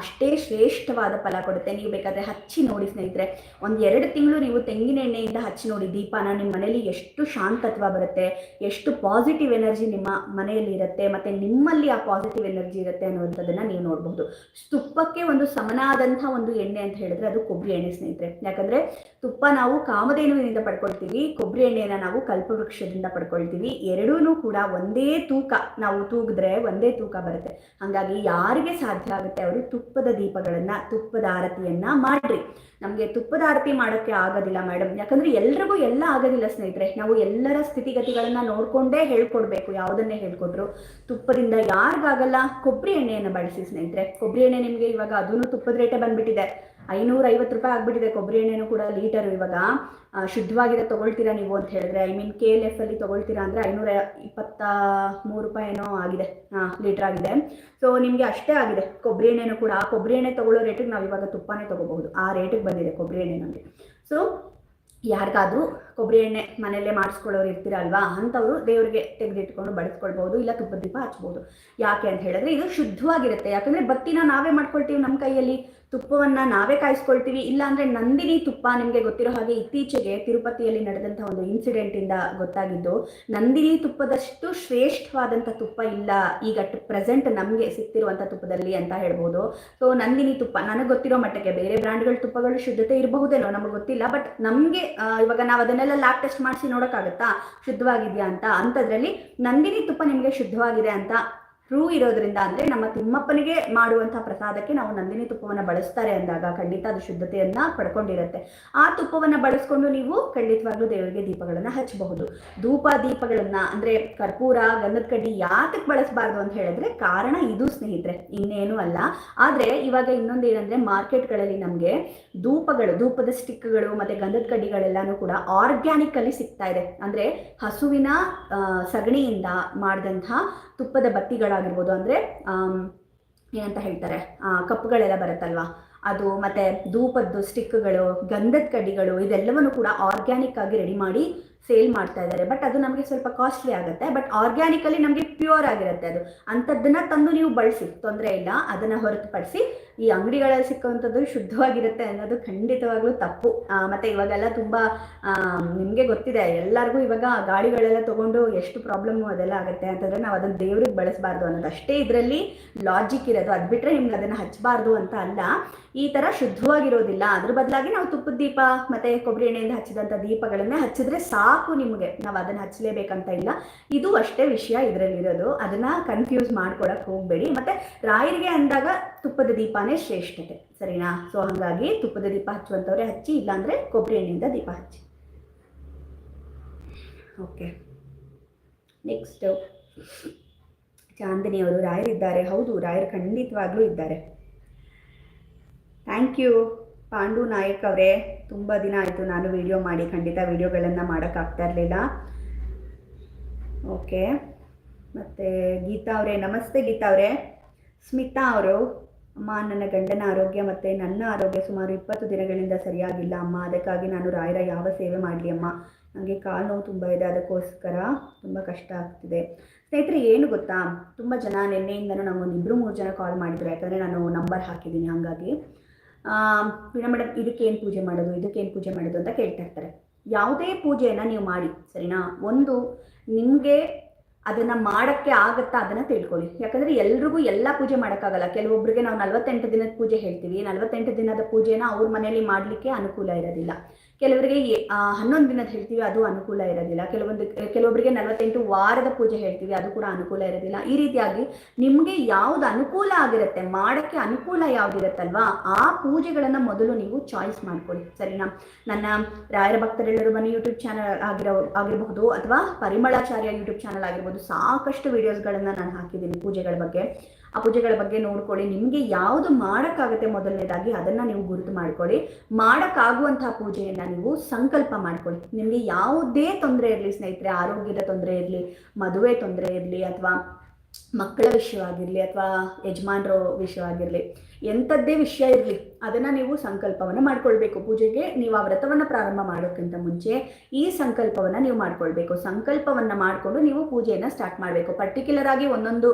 Speaker 1: ಅಷ್ಟೇ ಶ್ರೇಷ್ಠವಾದ ಫಲ ಕೊಡುತ್ತೆ. ನೀವು ಬೇಕಾದರೆ ಹಚ್ಚಿ ನೋಡಿ ಸ್ನೇಹಿತರೆ. ಒಂದು ಎರಡು ತಿಂಗಳು ನೀವು ತೆಂಗಿನ ಎಣ್ಣೆಯಿಂದ ಹಚ್ಚಿ ನೋಡಿ ದೀಪನ ನಿಮ್ಮ ಮನೇಲಿ ಎಷ್ಟು ಶಾಂತತ್ವ ಬರುತ್ತೆ, ಎಷ್ಟು ಪಾಸಿಟಿವ್ ಎನರ್ಜಿ ನಿಮ್ಮ ಮನೆಯಲ್ಲಿ ಇರುತ್ತೆ, ಮತ್ತು ನಿಮ್ಮಲ್ಲಿ ಆ ಪಾಸಿಟಿವ್ ಎನರ್ಜಿ ಇರುತ್ತೆ ಅನ್ನುವಂಥದ್ದನ್ನು ನೀವು ನೋಡಬಹುದು ತುಪ್ಪಕ್ಕೆ ಒಂದು ಸಮನಾದಂಥ ಒಂದು ಎಣ್ಣೆ ಅಂತ ಹೇಳಿದ್ರೆ ಅದು ಕೊಬ್ಬರಿ ಎಣ್ಣೆ ಸ್ನೇಹಿತರೆ. ಯಾಕಂದ್ರೆ ತುಪ್ಪ ನಾವು ಕಾಮಧೇನುವಿನಿಂದ ಪಡ್ಕೊಳ್ತೀವಿ, ಕೊಬ್ಬರಿ ಎಣ್ಣೆನ ನಾವು ಕಲ್ಪವೃಕ್ಷದಿಂದ ಪಡ್ಕೊಳ್ತೀವಿ ಎರಡೂ ಕೂಡ ಒಂದೇ ತೂಕ ನಾವು ತೂಗಿದ್ರೆ ಒಂದೇ ತೂಕ ಬರುತ್ತೆ. ಹಾಗಾಗಿ ಯಾರಿಗೆ ಸಾಧ್ಯ ಆಗುತ್ತೆ ಅವರು ತುಪ್ಪದ ದೀಪಗಳನ್ನ, ತುಪ್ಪದ ಆರತಿಯನ್ನ ಮಾಡ್ರಿ. ನಮಗೆ ತುಪ್ಪದ ಆರತಿ ಮಾಡೋಕ್ಕೆ ಆಗೋದಿಲ್ಲ ಮೇಡಮ್ ಯಾಕಂದ್ರೆ ಎಲ್ರಿಗೂ ಎಲ್ಲ ಆಗೋದಿಲ್ಲ ಸ್ನೇಹಿತರೆ. ನಾವು ಎಲ್ಲರ ಸ್ಥಿತಿಗತಿಗಳನ್ನ ನೋಡಿಕೊಂಡೇ ಹೇಳ್ಕೊಡ್ಬೇಕು, ಯಾವುದನ್ನೇ ಹೇಳ್ಕೊಟ್ರು. ತುಪ್ಪದಿಂದ ಯಾರಿಗಾಗಲ್ಲ ಕೊಬ್ಬರಿ ಎಣ್ಣೆಯನ್ನು ಬಳಸಿ ಸ್ನೇಹಿತರೆ. ಕೊಬ್ಬರಿ ಎಣ್ಣೆ ನಿಮಗೆ ಇವಾಗ ಅದೂ ತುಪ್ಪದ ರೇಟೇ ಬಂದ್ಬಿಟ್ಟಿದೆ. ಐನೂರ ಐವತ್ತು ರೂಪಾಯಿ ಆಗ್ಬಿಟ್ಟಿದೆ ಕೊಬ್ಬರಿ ಎಣ್ಣೆನೂ ಕೂಡ ಲೀಟರ್ ಇವಾಗ. ಶುದ್ಧವಾಗಿರೋ ತೊಗೊಳ್ತೀರಾ ನೀವು ಅಂತ ಹೇಳಿದ್ರೆ I mean K L F ಅಲ್ಲಿ ತೊಗೊಳ್ತೀರಾ ಅಂದರೆ ಐನೂರ ಇಪ್ಪತ್ತ ಮೂರು ರೂಪಾಯಿ ಏನೋ ಆಗಿದೆ. ಹಾಂ ಲೀಟ್ರ್ ಆಗಿದೆ. ಸೊ ನಿಮಗೆ ಅಷ್ಟೇ ಆಗಿದೆ ಕೊಬ್ಬರಿ ಎಣ್ಣೆನೂ ಕೂಡ. ಆ ಕೊಬ್ಬರಿ ಎಣ್ಣೆ ತೊಗೊಳ್ಳೋ ರೇಟಿಗೆ ನಾವು ಇವಾಗ ತುಪ್ಪನೇ ತೊಗೋಬಹುದು. ಆ ರೇಟಿಗೆ ಬಂದಿದೆ ಕೊಬ್ಬರಿ ಎಣ್ಣೆ ನಮಗೆ. ಸೊ ಯಾರಿಗಾದ್ರೂ ಕೊಬ್ಬರಿ ಎಣ್ಣೆ ಮನೆಯಲ್ಲೇ ಮಾಡಿಸ್ಕೊಳ್ಳೋರು ಇರ್ತೀರಲ್ವಾ ಅಂಥವ್ರು ದೇವರಿಗೆ ತೆಗೆದಿಟ್ಕೊಂಡು ಬಳಸ್ಕೊಳ್ಬೋದು ಇಲ್ಲ ತುಪ್ಪದ ದೀಪ ಹಚ್ಬೋದು. ಯಾಕೆ ಅಂತ ಹೇಳಿದ್ರೆ ಇದು ಶುದ್ಧವಾಗಿರುತ್ತೆ. ಯಾಕಂದ್ರೆ ಬತ್ತಿನ ನಾವೇ ಮಾಡ್ಕೊಳ್ತೀವಿ ನಮ್ಮ ಕೈಯಲ್ಲಿ. ತುಪ್ಪವನ್ನು ನಾವೇ ಕಾಯಿಸ್ಕೊಳ್ತೀವಿ. ಇಲ್ಲಾಂದರೆ ನಂದಿನಿ ತುಪ್ಪ ನಿಮಗೆ ಗೊತ್ತಿರೋ ಹಾಗೆ ಇತ್ತೀಚೆಗೆ ತಿರುಪತಿಯಲ್ಲಿ ನಡೆದಂತಹ ಒಂದು ಇನ್ಸಿಡೆಂಟ್ ಇಂದ ಗೊತ್ತಾಗಿದ್ದು, ನಂದಿನಿ ತುಪ್ಪದಷ್ಟು ಶ್ರೇಷ್ಠವಾದಂತ ತುಪ್ಪ ಇಲ್ಲ. ಈಗ ಪ್ರೆಸೆಂಟ್ ನಮಗೆ ಸಿಗ್ತಿರುವಂಥ ತುಪ್ಪದಲ್ಲಿ ಅಂತ ಹೇಳ್ಬೋದು. ಸೊ ನಂದಿನಿ ತುಪ್ಪ, ನನಗೆ ಗೊತ್ತಿರೋ ಮಟ್ಟಕ್ಕೆ ಬೇರೆ ಬ್ರ್ಯಾಂಡ್ಗಳ ತುಪ್ಪಗಳು ಶುದ್ಧತೆ ಇರಬಹುದೇನೋ ನಮಗೆ ಗೊತ್ತಿಲ್ಲ. ಬಟ್ ನಮಗೆ ಇವಾಗ ನಾವು ಅದನ್ನೆಲ್ಲ ಲ್ಯಾಬ್ ಟೆಸ್ಟ್ ಮಾಡಿಸಿ ನೋಡೋಕ್ಕಾಗತ್ತಾ? ಶುದ್ಧವಾಗಿದೆಯಾ ಅಂತ? ಅಂಥದ್ರಲ್ಲಿ ನಂದಿನಿ ತುಪ್ಪ ನಿಮಗೆ ಶುದ್ಧವಾಗಿದೆ ಅಂತ ಟ್ರೂ ಇರೋದ್ರಿಂದ ಅಂದ್ರೆ ನಮ್ಮ ತಿಮ್ಮಪ್ಪನಿಗೆ ಮಾಡುವಂತಹ ಪ್ರಸಾದಕ್ಕೆ ನಾವು ನಂದಿನಿ ತುಪ್ಪವನ್ನ ಬಳಸ್ತಾರೆ ಅಂದಾಗ ಖಂಡಿತ ಅದು ಶುದ್ಧತೆಯನ್ನ ಪಡ್ಕೊಂಡಿರುತ್ತೆ. ಆ ತುಪ್ಪವನ್ನ ಬಳಸ್ಕೊಂಡು ನೀವು ಖಂಡಿತವಾಗ್ಲೂ ದೇವರಿಗೆ ದೀಪಗಳನ್ನು ಹಚ್ಚಬಹುದು ಧೂಪ ದೀಪಗಳನ್ನ ಅಂದ್ರೆ ಕರ್ಪೂರ ಗಂಧದ ಕಡ್ಡಿ ಯಾತಕ್ಕೆ ಬಳಸಬಾರ್ದು ಅಂತ ಹೇಳಿದ್ರೆ ಕಾರಣ ಇದು ಸ್ನೇಹಿತರೆ, ಇನ್ನೇನು ಅಲ್ಲ. ಆದ್ರೆ ಇವಾಗ ಇನ್ನೊಂದು ಏನಂದ್ರೆ ಮಾರ್ಕೆಟ್ಗಳಲ್ಲಿ ನಮಗೆ ಧೂಪಗಳು, ಧೂಪದ ಸ್ಟಿಕ್ಗಳು ಮತ್ತೆ ಗಂಧದ ಕಡ್ಡಿಗಳೆಲ್ಲಾನು ಕೂಡ ಆರ್ಗ್ಯಾನಿಕಲ್ಲಿ ಸಿಗ್ತಾ ಇದೆ. ಅಂದ್ರೆ ಹಸುವಿನ ಸಗಣಿಯಿಂದ ಮಾಡಿದಂಥ ತುಪ್ಪದ ಬತ್ತಿಗಳಾಗಿರ್ಬೋದು ಅಂದರೆ ಏನಂತ ಹೇಳ್ತಾರೆ ಕಪ್ಗಳೆಲ್ಲ ಬರುತ್ತಲ್ವಾ? ಅದು ಮತ್ತೆ ಧೂಪದ್ದು ಸ್ಟಿಕ್ಗಳು ಗಂಧದ ಕಡ್ಡಿಗಳು, ಇದೆಲ್ಲವನ್ನು ಕೂಡ ಆರ್ಗ್ಯಾನಿಕ್ ಆಗಿ ರೆಡಿ ಮಾಡಿ ಸೇಲ್ ಮಾಡ್ತಾ ಇದ್ದಾರೆ. ಬಟ್ ಅದು ನಮಗೆ ಸ್ವಲ್ಪ ಕಾಸ್ಟ್ಲಿ ಆಗುತ್ತೆ. ಬಟ್ ಆರ್ಗ್ಯಾನಿಕಲಿ ನಮಗೆ ಪ್ಯೂರ್ ಆಗಿರುತ್ತೆ ಅದು. ಅಂಥದ್ದನ್ನ ತಂದು ನೀವು ಬಳಸಿ. ತೊಂದರೆ ಇಲ್ಲ. ಅದನ್ನು ಹೊರತುಪಡಿಸಿ ಈ ಅಂಗಡಿಗಳಲ್ಲಿ ಸಿಕ್ಕುವಂಥದ್ದು ಶುದ್ಧವಾಗಿರುತ್ತೆ ಅನ್ನೋದು ಖಂಡಿತವಾಗ್ಲೂ ತಪ್ಪು. ಮತ್ತೆ ಇವಾಗೆಲ್ಲ ತುಂಬ ನಿಮಗೆ ಗೊತ್ತಿದೆ. ಎಲ್ಲರಿಗೂ ಇವಾಗ ಗಾಡಿಗಳೆಲ್ಲ ತಗೊಂಡು ಎಷ್ಟು ಪ್ರಾಬ್ಲಮ್ಮು ಅದೆಲ್ಲ ಆಗುತ್ತೆ ಅಂತಂದರೆ ನಾವು ಅದನ್ನು ದೇವ್ರಿಗೆ ಬಳಸಬಾರ್ದು ಅನ್ನೋದು. ಅಷ್ಟೇ ಇದರಲ್ಲಿ ಲಾಜಿಕ್ ಇರೋದು. ಅದು ಬಿಟ್ಟರೆ ನಿಮ್ಗೆ ಅದನ್ನು ಹಚ್ಚಬಾರ್ದು ಅಂತ ಅಲ್ಲ. ಈ ಥರ ಶುದ್ಧವಾಗಿರೋದಿಲ್ಲ. ಅದ್ರ ಬದಲಾಗಿ ನಾವು ತುಪ್ಪದ ದೀಪ, ಮತ್ತೆ ಕೊಬ್ಬರಿ ಎಣ್ಣೆಯಿಂದ ಹಚ್ಚಿದಂಥ ದೀಪಗಳನ್ನೇ ಹಚ್ಚಿದ್ರೆ ಸಾಕು. ನಿಮಗೆ, ನಾವು ಅದನ್ನು ಹಚ್ಚಲೇಬೇಕಂತ ಇಲ್ಲ. ಇದು ಅಷ್ಟೇ ವಿಷಯ ಇದರಲ್ಲಿರೋದು. ಅದನ್ನು ಕನ್ಫ್ಯೂಸ್ ಮಾಡ್ಕೊಳಕ್ಕೆ ಹೋಗಬೇಡಿ. ಮತ್ತೆ ರಾಯರಿಗೆ ಅಂದಾಗ ತುಪ್ಪದ ದೀಪನೇ ಶ್ರೇಷ್ಠತೆ. ಸರಿನಾ? ಸೊ ಹಾಗಾಗಿ ತುಪ್ಪದ ದೀಪ ಹಚ್ಚುವಂಥವ್ರೆ ಹಚ್ಚಿ, ಇಲ್ಲಾಂದರೆ ಕೊಬ್ಬರಿ ಎಣ್ಣೆಯಿಂದ ದೀಪ ಹಚ್ಚಿ. ಓಕೆ ನೆಕ್ಸ್ಟು ಚಾಂದಿನಿ ಅವರು, ರಾಯರಿದ್ದಾರೆ. ಹೌದು, ರಾಯರು ಖಂಡಿತವಾಗ್ಲೂ ಇದ್ದಾರೆ. ಥ್ಯಾಂಕ್ ಯು ಪಾಂಡು ನಾಯಕ್ ಅವರೇ, ತುಂಬ ದಿನ ಆಯಿತು ನಾನು ವಿಡಿಯೋ ಮಾಡಿ, ಖಂಡಿತ ವಿಡಿಯೋಗಳನ್ನು ಮಾಡೋಕ್ಕಾಗ್ತಾ ಇರಲಿಲ್ಲ. ಓಕೆ ಮತ್ತು ಗೀತಾ ಅವರೇ, ನಮಸ್ತೆ ಗೀತಾ ಅವರೇ. ಸ್ಮಿತಾ ಅವರು, ಅಮ್ಮ, ನನ್ನ ಗಂಡನ ಆರೋಗ್ಯ ಮತ್ತು ನನ್ನ ಆರೋಗ್ಯ ಸುಮಾರು ಇಪ್ಪತ್ತು ದಿನಗಳಿಂದ ಸರಿಯಾಗಿಲ್ಲ ಅಮ್ಮ. ಅದಕ್ಕಾಗಿ ನಾನು ರಾಯರ ಯಾವ ಸೇವೆ ಮಾಡಲಿ ಅಮ್ಮ? ನನಗೆ ಕಾಲು ನೋವು ತುಂಬ ಇದೆ, ಅದಕ್ಕೋಸ್ಕರ ತುಂಬ ಕಷ್ಟ ಆಗ್ತಿದೆ. ಸ್ನೇಹಿತರೆ, ಏನು ಗೊತ್ತಾ? ತುಂಬ ಜನ ನಿನ್ನೆಯಿಂದನೂ ನಮಗೊಂದು ಇಬ್ಬರು ಮೂರು ಜನ ಕಾಲ್ ಮಾಡಿದ್ರು, ಯಾಕಂದರೆ ನಾನು ನಂಬರ್ ಹಾಕಿದ್ದೀನಿ ಹಾಗಾಗಿ. ವೀಣಾ ಮೇಡಮ್ ಇದಕ್ಕೇನು ಪೂಜೆ ಮಾಡೋದು, ಇದಕ್ಕೇನು ಪೂಜೆ ಮಾಡೋದು ಅಂತ ಕೇಳ್ತಾ ಇರ್ತಾರೆ. ಯಾವುದೇ ಪೂಜೆಯನ್ನು ನೀವು ಮಾಡಿ, ಸರಿನಾ? ಒಂದು, ನಿಮಗೆ ಅದನ್ನು ಮಾಡೋಕ್ಕೆ ಆಗುತ್ತಾ ಅದನ್ನು ತಿಳ್ಕೊಳ್ಳಿ. ಯಾಕಂದರೆ ಎಲ್ರಿಗೂ ಎಲ್ಲ ಪೂಜೆ ಮಾಡೋಕ್ಕಾಗಲ್ಲ. ಕೆಲವೊಬ್ಬರಿಗೆ ನಾವು ನಲವತ್ತೆಂಟು ದಿನದ ಪೂಜೆ ಹೇಳ್ತೀವಿ. ನಲವತ್ತೆಂಟು ದಿನದ ಪೂಜೆನ ಅವ್ರ ಮನೆಯಲ್ಲಿ ಮಾಡಲಿಕ್ಕೆ ಅನುಕೂಲ ಇರೋದಿಲ್ಲ. ಕೆಲವರಿಗೆ ಹನ್ನೊಂದು ದಿನದ ಹೇಳ್ತೀವಿ, ಅದು ಅನುಕೂಲ ಇರೋದಿಲ್ಲ. ಕೆಲವೊಂದು ಕೆಲವೊಬ್ಬರಿಗೆ ನಲವತ್ತೆಂಟು ವಾರದ ಪೂಜೆ ಹೇಳ್ತೀವಿ, ಅದು ಕೂಡ ಅನುಕೂಲ ಇರೋದಿಲ್ಲ. ಈ ರೀತಿಯಾಗಿ ನಿಮಗೆ ಯಾವ್ದು ಅನುಕೂಲ ಆಗಿರುತ್ತೆ, ಮಾಡಕ್ಕೆ ಅನುಕೂಲ ಯಾವ್ದಿರತ್ತಲ್ವಾ, ಆ ಪೂಜೆಗಳನ್ನು ಮೊದಲು ನೀವು ಚಾಯ್ಸ್ ಮಾಡ್ಕೊಳ್ಳಿ, ಸರಿನಾ? ನನ್ನ ರಾಯರ ಭಕ್ತರೆಲ್ಲರೂ ಮನೆ ಯೂಟ್ಯೂಬ್ ಚಾನಲ್ ಆಗಿರೋ ಆಗಿರಬಹುದು, ಅಥವಾ ಪರಿಮಳಾಚಾರ್ಯ ಯೂಟ್ಯೂಬ್ ಚಾನಲ್ ಆಗಿರ್ಬೋದು ಸಾಕಷ್ಟು ವಿಡಿಯೋಸ್ಗಳನ್ನ ನಾನು ಹಾಕಿದ್ದೀನಿ ಪೂಜೆಗಳ ಬಗ್ಗೆ. ಆ ಪೂಜೆಗಳ ಬಗ್ಗೆ ನೋಡ್ಕೊಳ್ಳಿ. ನಿಮಗೆ ಯಾವುದು ಮಾಡೋಕ್ಕಾಗುತ್ತೆ ಮೊದಲನೇದಾಗಿ ಅದನ್ನು ನೀವು ಗುರುತು ಮಾಡ್ಕೊಳ್ಳಿ. ಮಾಡೋಕ್ಕಾಗುವಂತಹ ಪೂಜೆಯನ್ನು ನೀವು ಸಂಕಲ್ಪ ಮಾಡ್ಕೊಳ್ಳಿ. ನಿಮಗೆ ಯಾವುದೇ ತೊಂದರೆ ಇರಲಿ ಸ್ನೇಹಿತರೆ, ಆರೋಗ್ಯದ ತೊಂದರೆ ಇರಲಿ, ಮದುವೆ ತೊಂದರೆ ಇರಲಿ ಅಥವಾ ಮಕ್ಕಳ ವಿಷಯವಾಗಿರಲಿ ಅಥವಾ ಯಜಮಾನರ ವಿಷಯವಾಗಿರಲಿ, ಎಂಥದ್ದೇ ವಿಷಯ ಇರಲಿ, ಅದನ್ನು ನೀವು ಸಂಕಲ್ಪವನ್ನು ಮಾಡ್ಕೊಳ್ಬೇಕು. ಪೂಜೆಗೆ ನೀವು ಆ ವ್ರತವನ್ನು ಪ್ರಾರಂಭ ಮಾಡೋಕ್ಕಿಂತ ಮುಂಚೆ ಈ ಸಂಕಲ್ಪವನ್ನು ನೀವು ಮಾಡ್ಕೊಳ್ಬೇಕು. ಸಂಕಲ್ಪವನ್ನು ಮಾಡಿಕೊಂಡು ನೀವು ಪೂಜೆಯನ್ನು ಸ್ಟಾರ್ಟ್ ಮಾಡಬೇಕು. ಪರ್ಟಿಕ್ಯುಲರ್ ಆಗಿ ಒಂದೊಂದು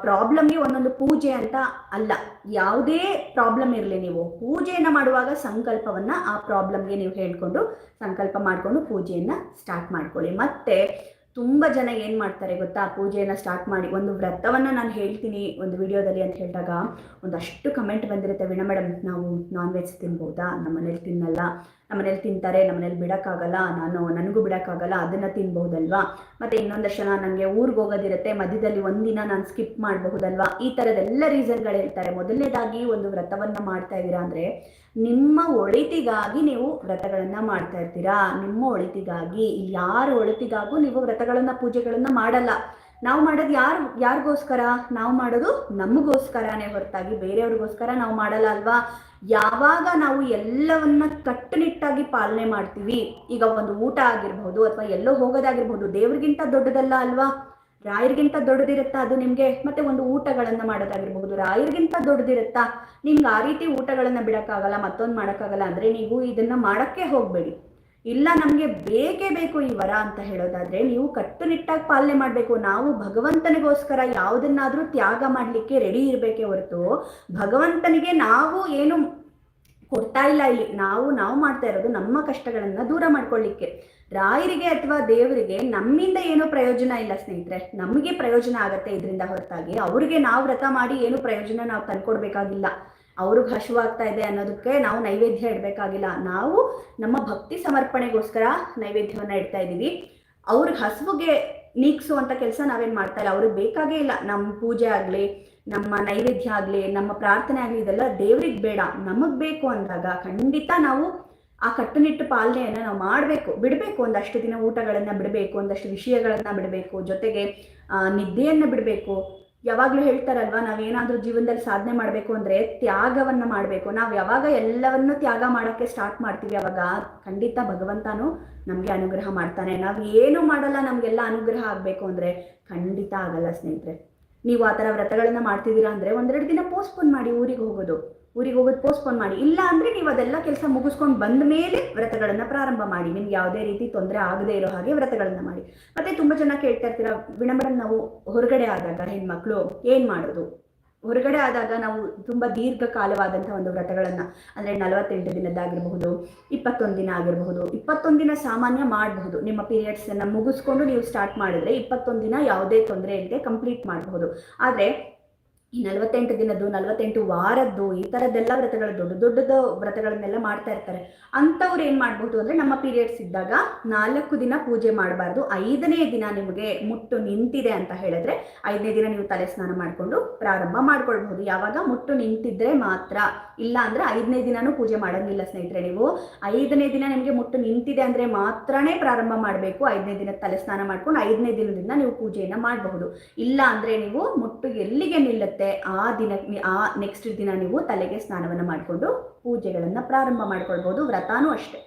Speaker 1: ಪ್ರಾಬ್ಲಮ್ಗೆ ಒಂದೊಂದು ಪೂಜೆ ಅಂತ ಅಲ್ಲ. ಯಾವುದೇ ಪ್ರಾಬ್ಲಮ್ ಇರಲಿ ನೀವು. ಪೂಜೆಯನ್ನು ಮಾಡುವಾಗ ಸಂಕಲ್ಪವನ್ನು ಆ ಪ್ರಾಬ್ಲಮ್ಗೆ ನೀವು ಹೇಳ್ಕೊಂಡು ಸಂಕಲ್ಪ ಮಾಡಿಕೊಂಡು ಪೂಜೆಯನ್ನು ಸ್ಟಾರ್ಟ್ ಮಾಡ್ಕೊಳ್ಳಿ. ಮತ್ತೆ ತುಂಬ ಜನ ಏನು ಮಾಡ್ತಾರೆ ಗೊತ್ತಾ? ಪೂಜೆಯನ್ನು ಸ್ಟಾರ್ಟ್ ಮಾಡಿ ಒಂದು ವ್ರತವನ್ನು ನಾನು ಹೇಳ್ತೀನಿ ಒಂದು ವಿಡಿಯೋದಲ್ಲಿ ಅಂತ ಹೇಳಿದಾಗ ಒಂದಷ್ಟು ಕಮೆಂಟ್ ಬಂದಿರುತ್ತೆ. ವೀಣಾ ಮೇಡಮ್ ನಾವು ನಾನ್ ವೆಜ್ ತಿನ್ಬೋದಾ? ನಮ್ಮ ಮನೇಲಿ ತಿನ್ನಲ್ಲ. ನಮ್ಮ ಮನೇಲಿ ತಿಂತಾರೆ, ನಮ್ಮನೇಲಿ ಬಿಡೋಕ್ಕಾಗಲ್ಲ, ನಾನು ನನಗೂ ಬಿಡೋಕ್ಕಾಗಲ್ಲ, ಅದನ್ನು ತಿನ್ಬಹುದಲ್ವಾ? ಮತ್ತು ಇನ್ನೊಂದಷ್ಟು ಜನ ನನಗೆ ಊರಿಗೆ ಹೋಗೋದಿರುತ್ತೆ, ಮಧ್ಯದಲ್ಲಿ ಒಂದಿನ ನಾನು ಸ್ಕಿಪ್ ಮಾಡಬಹುದಲ್ವಾ? ಈ ಥರದೆಲ್ಲ ರೀಸನ್ಗಳು ಹೇಳ್ತಾರೆ. ಮೊದಲನೇದಾಗಿ ಒಂದು ವ್ರತವನ್ನು ಮಾಡ್ತಾ ಇದ್ದೀರಾ ಅಂದರೆ, ನಿಮ್ಮ ಒಳಿತಿಗಾಗಿ ನೀವು ವ್ರತಗಳನ್ನು ಮಾಡ್ತಾ ಇರ್ತೀರಾ? ನಿಮ್ಮ ಒಳಿತಿಗಾಗಿ ಯಾರ ಒಳಿತಿಗಾಗೂ ನೀವು ವ್ರತಗಳನ್ನು, ಪೂಜೆಗಳನ್ನು ಮಾಡಲ್ಲ. ನಾವು ಮಾಡೋದು ಯಾರು, ಯಾರಿಗೋಸ್ಕರ? ನಾವು ಮಾಡೋದು ನಮಗೋಸ್ಕರನೇ ಹೊರತಾಗಿ, ಬೇರೆಯವ್ರಿಗೋಸ್ಕರ ನಾವು ಮಾಡಲ್ಲ ಅಲ್ವಾ? ಯಾವಾಗ ನಾವು ಎಲ್ಲವನ್ನ ಕಟ್ಟುನಿಟ್ಟಾಗಿ ಪಾಲನೆ ಮಾಡ್ತೀವಿ, ಈಗ ಒಂದು ಊಟ ಆಗಿರ್ಬೋದು ಅಥವಾ ಎಲ್ಲೋ ಹೋಗೋದಾಗಿರ್ಬೋದು ದೇವ್ರಿಗಿಂತ ದೊಡ್ಡದಲ್ಲ ಅಲ್ವಾ? ರಾಯರಿಗಿಂತ ದೊಡ್ಡದಿರುತ್ತಾ ಅದು ನಿಮಗೆ? ಮತ್ತೆ ಒಂದು ಊಟಗಳನ್ನು ಮಾಡೋದಾಗಿರ್ಬಹುದು, ರಾಯರಿಗಿಂತ ದೊಡ್ಡದಿರುತ್ತಾ? ನಿಮ್ಗೆ ಆ ರೀತಿ ಊಟಗಳನ್ನು ಬಿಡಕ್ಕಾಗಲ್ಲ, ಮತ್ತೊಂದು ಮಾಡೋಕ್ಕಾಗಲ್ಲ, ಅಂದ್ರೆ ನೀವು ಇದನ್ನ ಮಾಡಕ್ಕೆ ಹೋಗಬೇಡಿ. ಇಲ್ಲ, ನಮಗೆ ಬೇಕೇ ಬೇಕು ಈ ವರ ಅಂತ ಹೇಳೋದಾದ್ರೆ ನೀವು ಕಟ್ಟುನಿಟ್ಟಾಗಿ ಪಾಲನೆ ಮಾಡಬೇಕು. ನಾವು ಭಗವಂತನಿಗೋಸ್ಕರ ಯಾವುದನ್ನಾದರೂ ತ್ಯಾಗ ಮಾಡಲಿಕ್ಕೆ ರೆಡಿ ಇರಬೇಕೇ ಹೊರತು ಭಗವಂತನಿಗೆ ನಾವು ಏನು ಕೊಡ್ತಾ ಇಲ್ಲ ಇಲ್ಲಿ, ನಾವು ನಾವು ಮಾಡ್ತಾ ಇರೋದು ನಮ್ಮ ಕಷ್ಟಗಳನ್ನು ದೂರ ಮಾಡ್ಕೊಳ್ಳಿಕ್ಕೆ. ರಾಯರಿಗೆ ಅಥವಾ ದೇವರಿಗೆ ನಮ್ಮಿಂದ ಏನೂ ಪ್ರಯೋಜನ ಇಲ್ಲ ಸ್ನೇಹಿತರೆ. ನಮಗೆ ಪ್ರಯೋಜನ ಆಗತ್ತೆ ಇದರಿಂದ ಹೊರತಾಗಿ. ಅವ್ರಿಗೆ ನಾವು ವ್ರತ ಮಾಡಿ ಏನು ಪ್ರಯೋಜನ ನಾವು ತಂದ್ಕೊಡ್ಬೇಕಾಗಿಲ್ಲ. ಅವ್ರಿಗೆ ಹಶುವಾಗ್ತಾ ಇದೆ ಅನ್ನೋದಕ್ಕೆ ನಾವು ನೈವೇದ್ಯ ಇಡಬೇಕಾಗಿಲ್ಲ. ನಾವು ನಮ್ಮ ಭಕ್ತಿ ಸಮರ್ಪಣೆಗೋಸ್ಕರ ನೈವೇದ್ಯವನ್ನ ಇಡ್ತಾ ಇದ್ದೀವಿ. ಅವ್ರಿಗೆ ಹಸುವಿಗೆ ನೀಗ್ಸುವಂಥ ಕೆಲಸ ನಾವೇನ್ ಮಾಡ್ತಾ ಇಲ್ಲ. ಅವ್ರಿಗೆ ಬೇಕಾಗೇ ಇಲ್ಲ. ನಮ್ಮ ಪೂಜೆ ಆಗ್ಲಿ ನಮ್ಮ ನೈವೇದ್ಯ ಆಗ್ಲಿ ನಮ್ಮ ಪ್ರಾರ್ಥನೆ ಆಗ್ಲಿ ಇದೆಲ್ಲ ದೇವ್ರಿಗೆ ಬೇಡ. ನಮಗ್ ಬೇಕು ಅಂದಾಗ ಖಂಡಿತ ನಾವು ಆ ಕಟ್ಟುನಿಟ್ಟು ಪಾಲನೆಯನ್ನ ನಾವು ಮಾಡಬೇಕು. ಬಿಡಬೇಕು. ಒಂದಷ್ಟು ದಿನ ಊಟಗಳನ್ನ ಬಿಡಬೇಕು. ಒಂದಷ್ಟು ವಿಷಯಗಳನ್ನ ಬಿಡಬೇಕು. ಜೊತೆಗೆ ಆ, ನಿದ್ದೆಯನ್ನ ಬಿಡಬೇಕು. ಯಾವಾಗಲೂ ಹೇಳ್ತಾರಲ್ವಾ ನಾವೇನಾದರೂ ಜೀವನದಲ್ಲಿ ಸಾಧನೆ ಮಾಡಬೇಕು ಅಂದ್ರೆ ತ್ಯಾಗವನ್ನು ಮಾಡಬೇಕು. ನಾವು ಯಾವಾಗ ಎಲ್ಲವನ್ನೂ ತ್ಯಾಗ ಮಾಡೋಕ್ಕೆ ಸ್ಟಾರ್ಟ್ ಮಾಡ್ತೀವಿ, ಅವಾಗ ಖಂಡಿತ ಭಗವಂತನೂ ನಮಗೆ ಅನುಗ್ರಹ ಮಾಡ್ತಾನೆ. ನಾವು ಏನು ಮಾಡಲ್ಲ, ನಮಗೆಲ್ಲ ಅನುಗ್ರಹ ಆಗಬೇಕು ಅಂದರೆ ಖಂಡಿತ ಆಗಲ್ಲ ಸ್ನೇಹಿತರೆ. ನೀವು ಆ ಥರ ವ್ರತಗಳನ್ನು ಮಾಡ್ತಿದ್ದೀರಾ ಅಂದರೆ ಒಂದೆರಡು ದಿನ ಪೋಸ್ಟ್ಪೋನ್ ಮಾಡಿ ಊರಿಗೆ ಹೋಗೋದು. ಊರಿಗೆ ಹೋಗೋದು ಪೋಸ್ಟ್ಪೋನ್ ಮಾಡಿ. ಇಲ್ಲ ಅಂದ್ರೆ ನೀವು ಅದೆಲ್ಲ ಕೆಲಸ ಮುಗಿಸ್ಕೊಂಡು ಬಂದ ಮೇಲೆ ವ್ರತಗಳನ್ನು ಪ್ರಾರಂಭ ಮಾಡಿ. ನಿಮ್ಗೆ ಯಾವುದೇ ರೀತಿ ತೊಂದರೆ ಆಗದೇ ಇರೋ ಹಾಗೆ ವ್ರತಗಳನ್ನು ಮಾಡಿ. ಮತ್ತೆ ತುಂಬಾ ಜನ ಕೇಳ್ತಾ ಇರ್ತೀರಾ ಮೇಡಮ್ ನಾವು ಹೊರಗಡೆ ಆದಾಗ ಹೆಣ್ಮಕ್ಳು ಏನು ಮಾಡೋದು? ಹೊರಗಡೆ ಆದಾಗ ನಾವು ತುಂಬ ದೀರ್ಘಕಾಲವಾದಂಥ ಒಂದು ವ್ರತಗಳನ್ನು, ಅಂದ್ರೆ ನಲವತ್ತೆಂಟು ದಿನದ್ದಾಗಿರಬಹುದು, ಇಪ್ಪತ್ತೊಂದು ದಿನ ಆಗಿರಬಹುದು, ಇಪ್ಪತ್ತೊಂದು ದಿನ ಸಾಮಾನ್ಯ ಮಾಡಬಹುದು. ನಿಮ್ಮ ಪೀರಿಯಡ್ಸನ್ನು ಮುಗಿಸ್ಕೊಂಡು ನೀವು ಸ್ಟಾರ್ಟ್ ಮಾಡಿದ್ರೆ ಇಪ್ಪತ್ತೊಂದು ದಿನ ಯಾವುದೇ ತೊಂದರೆ ಇಲ್ಲದೆ ಕಂಪ್ಲೀಟ್ ಮಾಡಬಹುದು. ಆದರೆ ಈ ನಲವತ್ತೆಂಟು ದಿನದ್ದು, ನಲವತ್ತೆಂಟು ವಾರದ್ದು, ಈ ಥರದ್ದೆಲ್ಲ ವ್ರತಗಳು, ದೊಡ್ಡ ದೊಡ್ಡದ ವ್ರತಗಳನ್ನೆಲ್ಲ ಮಾಡ್ತಾ ಇರ್ತಾರೆ. ಅಂಥವ್ರು ಏನು ಮಾಡ್ಬೋದು ಅಂದರೆ ನಮ್ಮ ಪೀರಿಯಡ್ಸ್ ಇದ್ದಾಗ ನಾಲ್ಕು ದಿನ ಪೂಜೆ ಮಾಡಬಾರ್ದು. ಐದನೇ ದಿನ ನಿಮಗೆ ಮುಟ್ಟು ನಿಂತಿದೆ ಅಂತ ಹೇಳಿದ್ರೆ ಐದನೇ ದಿನ ನೀವು ತಲೆ ಸ್ನಾನ ಮಾಡಿಕೊಂಡು ಪ್ರಾರಂಭ ಮಾಡ್ಕೊಳ್ಬಹುದು. ಯಾವಾಗ? ಮುಟ್ಟು ನಿಂತಿದ್ರೆ ಮಾತ್ರ. ಇಲ್ಲ ಅಂದರೆ ಐದನೇ ದಿನನೂ ಪೂಜೆ ಮಾಡೋಂಗಿಲ್ಲ ಸ್ನೇಹಿತರೆ ನೀವು. ಐದನೇ ದಿನ ನಿಮಗೆ ಮುಟ್ಟು ನಿಂತಿದೆ ಅಂದರೆ ಮಾತ್ರನೇ ಪ್ರಾರಂಭ ಮಾಡಬೇಕು. ಐದನೇ ದಿನ ತಲೆ ಸ್ನಾನ ಮಾಡ್ಕೊಂಡು ಐದನೇ ದಿನದಿಂದ ನೀವು ಪೂಜೆಯನ್ನು ಮಾಡಬಹುದು. ಇಲ್ಲ ಅಂದರೆ ನೀವು ಮುಟ್ಟು ಎಲ್ಲಿಗೆ ನಿಲ್ಲುತ್ತೆ? ಆ ದಿನ ಆ ನೆಕ್ಸ್ಟ್ ದಿನ ನೀವು ತಲೆಗೆ ಸ್ನಾನವನ್ನು ಮಾಡಿಕೊಂಡು ಪೂಜೆಗಳನ್ನು ಪ್ರಾರಂಭ ಮಾಡ್ಕೊಳ್ಬೋದು, ವ್ರತಾನೂ ಅಷ್ಟೇ.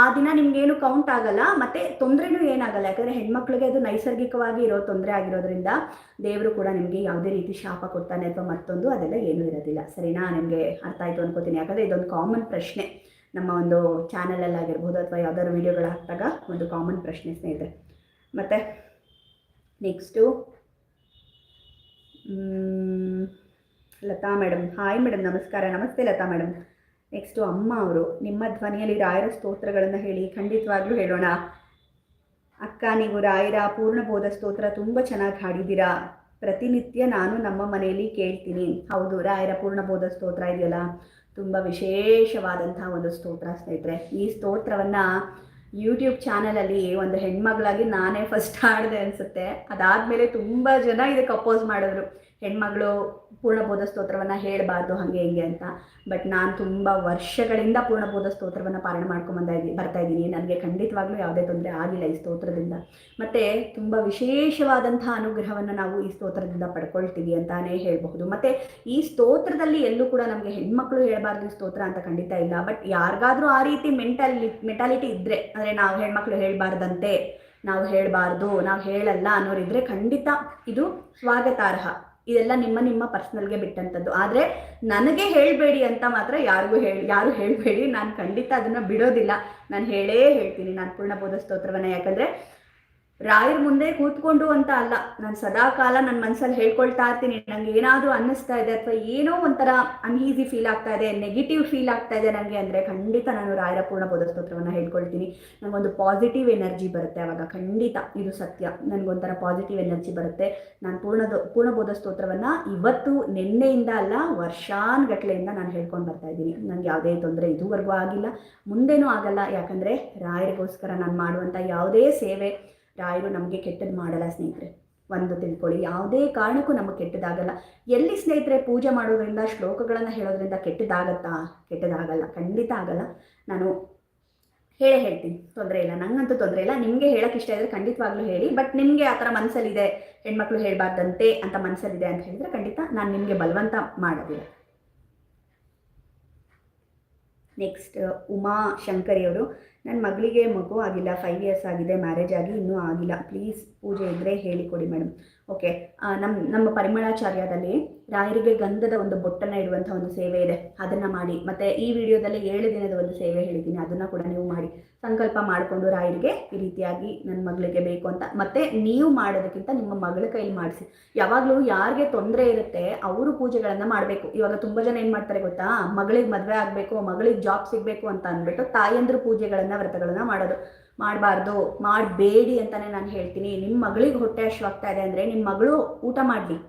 Speaker 1: ಆ ದಿನ ನಿಮ್ಗೇನು ಕೌಂಟ್ ಆಗಲ್ಲ, ಮತ್ತೆ ತೊಂದರೆನೂ ಏನಾಗಲ್ಲ. ಯಾಕಂದರೆ ಹೆಣ್ಮಕ್ಳಿಗೆ ಅದು ನೈಸರ್ಗಿಕವಾಗಿ ಇರೋ ತೊಂದರೆ ಆಗಿರೋದ್ರಿಂದ ದೇವರು ಕೂಡ ನಿಮಗೆ ಯಾವುದೇ ರೀತಿ ಶಾಪ ಕೊಡ್ತಾನೆ ಅಥವಾ ಮತ್ತೊಂದು ಅದೆಲ್ಲ ಏನೂ ಇರೋದಿಲ್ಲ. ಸರಿನಾ? ನಿಮಗೆ ಅರ್ಥ ಆಯಿತು ಅನ್ಕೋತೀನಿ. ಯಾಕಂದರೆ ಇದೊಂದು ಕಾಮನ್ ಪ್ರಶ್ನೆ. ನಮ್ಮ ಒಂದು ಚಾನಲಲ್ಲಿ ಆಗಿರ್ಬೋದು ಅಥವಾ ಯಾವ್ದಾದ್ರು ವಿಡಿಯೋಗಳು ಹಾಕಿದಾಗ ಒಂದು ಕಾಮನ್ ಪ್ರಶ್ನೆ ಸ್ನೇಹಿತರೆ. ಮತ್ತು next Latha madam hi madam ನಮಸ್ಕಾರ. ನಮಸ್ತೆ ಲತಾ ಮೇಡಮ್ ನೆಕ್ಸ್ಟು ಅಮ್ಮ ಅವರು, ನಿಮ್ಮ ಧ್ವನಿಯಲ್ಲಿ ರಾಯರ ಸ್ತೋತ್ರಗಳನ್ನು ಹೇಳಿ, ಖಂಡಿತವಾಗ್ಲೂ ಹೇಳೋಣ. ಅಕ್ಕ, ನೀವು ರಾಯರ ಪೂರ್ಣಬೋಧ ಸ್ತೋತ್ರ ತುಂಬ ಚೆನ್ನಾಗಿ ಹಾಡಿದ್ದೀರಾ. ಪ್ರತಿನಿತ್ಯ ನಾನು ನಮ್ಮ ಮನೆಯಲ್ಲಿ ಕೇಳ್ತೀನಿ. ಹೌದು, ರಾಯರ ಪೂರ್ಣಬೋಧ ಸ್ತೋತ್ರ ಇದೆಯಲ್ಲ? ತುಂಬ ವಿಶೇಷವಾದಂತಹ ಒಂದು ಸ್ತೋತ್ರ ಸ್ನೇಹಿತರೆ. ಈ ಸ್ತೋತ್ರವನ್ನು ಯೂಟ್ಯೂಬ್ ಚಾನಲಲ್ಲಿ ಒಂದು ಹೆಣ್ಮಗಳಾಗಿ ನಾನೇ ಫಸ್ಟ್ ಆಡಿದೆ ಅನಿಸುತ್ತೆ. ಅದಾದಮೇಲೆ ತುಂಬ ಜನ ಇದಕ್ಕೆ ಅಪೋಸ್ ಮಾಡಿದ್ರು. ಹೆಣ್ಮಗಳು ಪೂರ್ಣಬೋಧ ಸ್ತೋತ್ರವನ್ನು ಹೇಳಬಾರ್ದು, ಹಾಗೆ ಹಿಂಗೆ ಅಂತ. ಬಟ್ ನಾನು ತುಂಬ ವರ್ಷಗಳಿಂದ ಪೂರ್ಣಬೋಧ ಸ್ತೋತ್ರವನ್ನು ಪಾಲನೆ ಮಾಡ್ಕೊಂಬಂದ ಇದ್ದೀನಿ ಬರ್ತಾ ಇದ್ದೀನಿ. ನನಗೆ ಖಂಡಿತವಾಗ್ಲೂ ಯಾವುದೇ ತೊಂದರೆ ಆಗಿಲ್ಲ ಈ ಸ್ತೋತ್ರದಿಂದ. ಮತ್ತು ತುಂಬ ವಿಶೇಷವಾದಂತಹ ಅನುಗ್ರಹವನ್ನು ನಾವು ಈ ಸ್ತೋತ್ರದಿಂದ ಪಡ್ಕೊಳ್ತೀವಿ ಅಂತಾನೇ ಹೇಳಬಹುದು. ಮತ್ತು ಈ ಸ್ತೋತ್ರದಲ್ಲಿ ಎಲ್ಲೂ ಕೂಡ ನಮಗೆ ಹೆಣ್ಮಕ್ಳು ಹೇಳಬಾರ್ದು ಸ್ತೋತ್ರ ಅಂತ ಖಂಡಿತ ಇಲ್ಲ. ಬಟ್ ಯಾರಿಗಾದ್ರೂ ಆ ರೀತಿ ಮೆಂಟಾಲಿ, ಮೆಂಟಾಲಿಟಿ ಇದ್ದರೆ ಅಂದರೆ ನಾವು ಹೆಣ್ಮಕ್ಳು ಹೇಳಬಾರ್ದಂತೆ, ನಾವು ಹೇಳಬಾರ್ದು, ನಾವು ಹೇಳಲ್ಲ ಅನ್ನೋರಿದ್ರೆ ಖಂಡಿತ ಇದು ಸ್ವಾಗತಾರ್ಹ. ಇದೆಲ್ಲ ನಿಮ್ಮ ನಿಮ್ಮ ಪರ್ಸ್ನಲ್ಗೆ ಬಿಟ್ಟಂಥದ್ದು ಆದರೆ ನನಗೆ ಹೇಳಬೇಡಿ ಅಂತ ಮಾತ್ರ ಯಾರಿಗೂ ಹೇಳಿ, ಯಾರು ಹೇಳಬೇಡಿ. ನಾನು ಖಂಡಿತ ಅದನ್ನು ಬಿಡೋದಿಲ್ಲ. ನಾನು ಹೇಳೇ ಹೇಳ್ತೀನಿ. ನಾನು ಪೂರ್ಣಬೋಧ ಸ್ತೋತ್ರವನ್ನು. ಯಾಕಂದರೆ ರಾಯರ ಮುಂದೆ ಕೂತ್ಕೊಂಡು ಅಂತ ಅಲ್ಲ. ನಾನು ಸದಾ ಕಾಲ ನನ್ನ ಮನಸ್ಸಲ್ಲಿ ಹೇಳ್ಕೊಳ್ತಾ ಇರ್ತೀನಿ. ನಂಗೆ ಏನಾದರೂ ಅನ್ನಿಸ್ತಾ ಇದೆ ಅಥವಾ ಏನೋ ಒಂಥರ ಅನ್ಈಸಿ ಫೀಲ್ ಆಗ್ತಾ ಇದೆ ನೆಗೆಟಿವ್ ಫೀಲ್ ಆಗ್ತಾ ಇದೆ ನನಗೆ ಅಂದರೆ ಖಂಡಿತ ನಾನು ರಾಯರ ಪೂರ್ಣ ಬೋಧ ಸ್ತೋತ್ರವನ್ನು ಹೇಳ್ಕೊಳ್ತೀನಿ. ನನಗೊಂದು ಪಾಸಿಟಿವ್ ಎನರ್ಜಿ ಬರುತ್ತೆ ಅವಾಗ, ಖಂಡಿತ ಇದು ಸತ್ಯ. ನನಗೊಂಥರ ಪಾಸಿಟಿವ್ ಎನರ್ಜಿ ಬರುತ್ತೆ. ನಾನು ಪೂರ್ಣದ ಪೂರ್ಣಬೋಧ ಸ್ತೋತ್ರವನ್ನು ಇವತ್ತು ನಿನ್ನೆಯಿಂದ ಅಲ್ಲ ವರ್ಷಾನ್ಗಟ್ಲೆಯಿಂದ ನಾನು ಹೇಳ್ಕೊಂಡು ಬರ್ತಾ ಇದ್ದೀನಿ. ನನಗೆ ಯಾವುದೇ ತೊಂದರೆ ಇದುವರೆಗೂ ಆಗಿಲ್ಲ. ಮುಂದೇನೂ ಆಗಲ್ಲ. ಯಾಕಂದರೆ ರಾಯರಿಗೋಸ್ಕರ ನಾನು ಮಾಡುವಂಥ ಯಾವುದೇ ಸೇವೆ ರಾಯರು ನಮಗೆ ಕೆಟ್ಟದ್ದು ಮಾಡಲ್ಲ ಸ್ನೇಹಿತರೆ. ಒಂದು ತಿಳ್ಕೊಳ್ಳಿ, ಯಾವುದೇ ಕಾರಣಕ್ಕೂ ನಮಗೆ ಕೆಟ್ಟದಾಗಲ್ಲ. ಎಲ್ಲಿ ಸ್ನೇಹಿತರೆ ಪೂಜೆ ಮಾಡೋದ್ರಿಂದ, ಶ್ಲೋಕಗಳನ್ನು ಹೇಳೋದ್ರಿಂದ ಕೆಟ್ಟದಾಗತ್ತಾ? ಕೆಟ್ಟದಾಗಲ್ಲ, ಖಂಡಿತ ಆಗಲ್ಲ. ನಾನು ಹೇಳೇ ಹೇಳ್ತೀನಿ, ತೊಂದರೆ ಇಲ್ಲ. ನಂಗಂತೂ ತೊಂದರೆ ಇಲ್ಲ. ನಿಮಗೆ ಹೇಳಕ್ಕೆ ಇಷ್ಟ ಇದ್ರೆ ಖಂಡಿತವಾಗ್ಲೂ ಹೇಳಿ. ಬಟ್ ನಿಮಗೆ ಆ ಥರ ಮನಸ್ಸಲ್ಲಿದೆ ಹೆಣ್ಮಕ್ಳು ಹೇಳಬಾರ್ದಂತೆ ಅಂತ ಮನಸ್ಸಲ್ಲಿದೆ ಅಂತ ಹೇಳಿದ್ರೆ ಖಂಡಿತ ನಾನು ನಿಮಗೆ ಬಲವಂತ ಮಾಡೋದಿಲ್ಲ. ನೆಕ್ಸ್ಟ್ ಉಮಾ ಶಂಕರಿಯವರು ನನ್ನ ಮಗಳಿಗೆ ಮಗು ಆಗಿಲ್ಲ ಫೈವ್ ಇಯರ್ಸ್ ಆಗಿದೆ ಮ್ಯಾರೇಜ್ ಆಗಿ ಇನ್ನೂ ಆಗಿಲ್ಲ. ಪ್ಲೀಸ್ ಪೂಜೆ ಇದ್ದರೆ ಹೇಳಿಕೊಡಿ ಮೇಡಮ್ ಓಕೆ ನಮ್ಮ ನಮ್ಮ ಪರಿಮಳಾಚಾರ್ಯದಲ್ಲಿ ರಾಯರಿಗೆ ಗಂಧದ ಒಂದು ಬೊಟ್ಟನ್ನು ಇಡುವಂಥ ಒಂದು ಸೇವೆ ಇದೆ. ಅದನ್ನು ಮಾಡಿ. ಮತ್ತು ಈ ವಿಡಿಯೋದಲ್ಲಿ ಏಳು ದಿನದ ಒಂದು ಸೇವೆ ಹೇಳಿದ್ದೀನಿ. ಅದನ್ನು ಕೂಡ ನೀವು ಮಾಡಿ. ಸಂಕಲ್ಪ ಮಾಡಿಕೊಂಡು ರಾಯರಿಗೆ ಈ ರೀತಿಯಾಗಿ ನನ್ನ ಮಗಳಿಗೆ ಬೇಕು ಅಂತ. ಮತ್ತೆ ನೀವು ಮಾಡೋದಕ್ಕಿಂತ ನಿಮ್ಮ ಮಗಳ ಕೈಲಿ ಮಾಡಿಸಿ. ಯಾವಾಗಲೂ ಯಾರಿಗೆ ತೊಂದರೆ ಇರುತ್ತೆ, ಅವರು ಪೂಜೆಗಳನ್ನು ಮಾಡಬೇಕು. ಇವಾಗ ತುಂಬ ಜನ ಏನು ಮಾಡ್ತಾರೆ ಗೊತ್ತಾ? ಮಗಳಿಗೆ ಮದುವೆ ಆಗಬೇಕು, ಮಗಳಿಗೆ ಜಾಬ್ ಸಿಗಬೇಕು ಅಂತ ಅಂದ್ಬಿಟ್ಟು ತಾಯಂದ್ರ ಪೂಜೆಗಳನ್ನು, ವ್ರತಗಳನ್ನು ಮಾಡೋದು. ಮಾಡಬಾರ್ದು, ಮಾಡಬೇಡಿ ಅಂತಲೇ ನಾನು ಹೇಳ್ತೀನಿ. ನಿಮ್ಮ ಮಗಳಿಗೆ ಹೊಟ್ಟೆ ಹಶ್ವಾಗ್ತಾ ಇದೆ ಅಂದರೆ ನಿಮ್ಮ ಮಗಳು ಊಟ ಮಾಡಲಿ.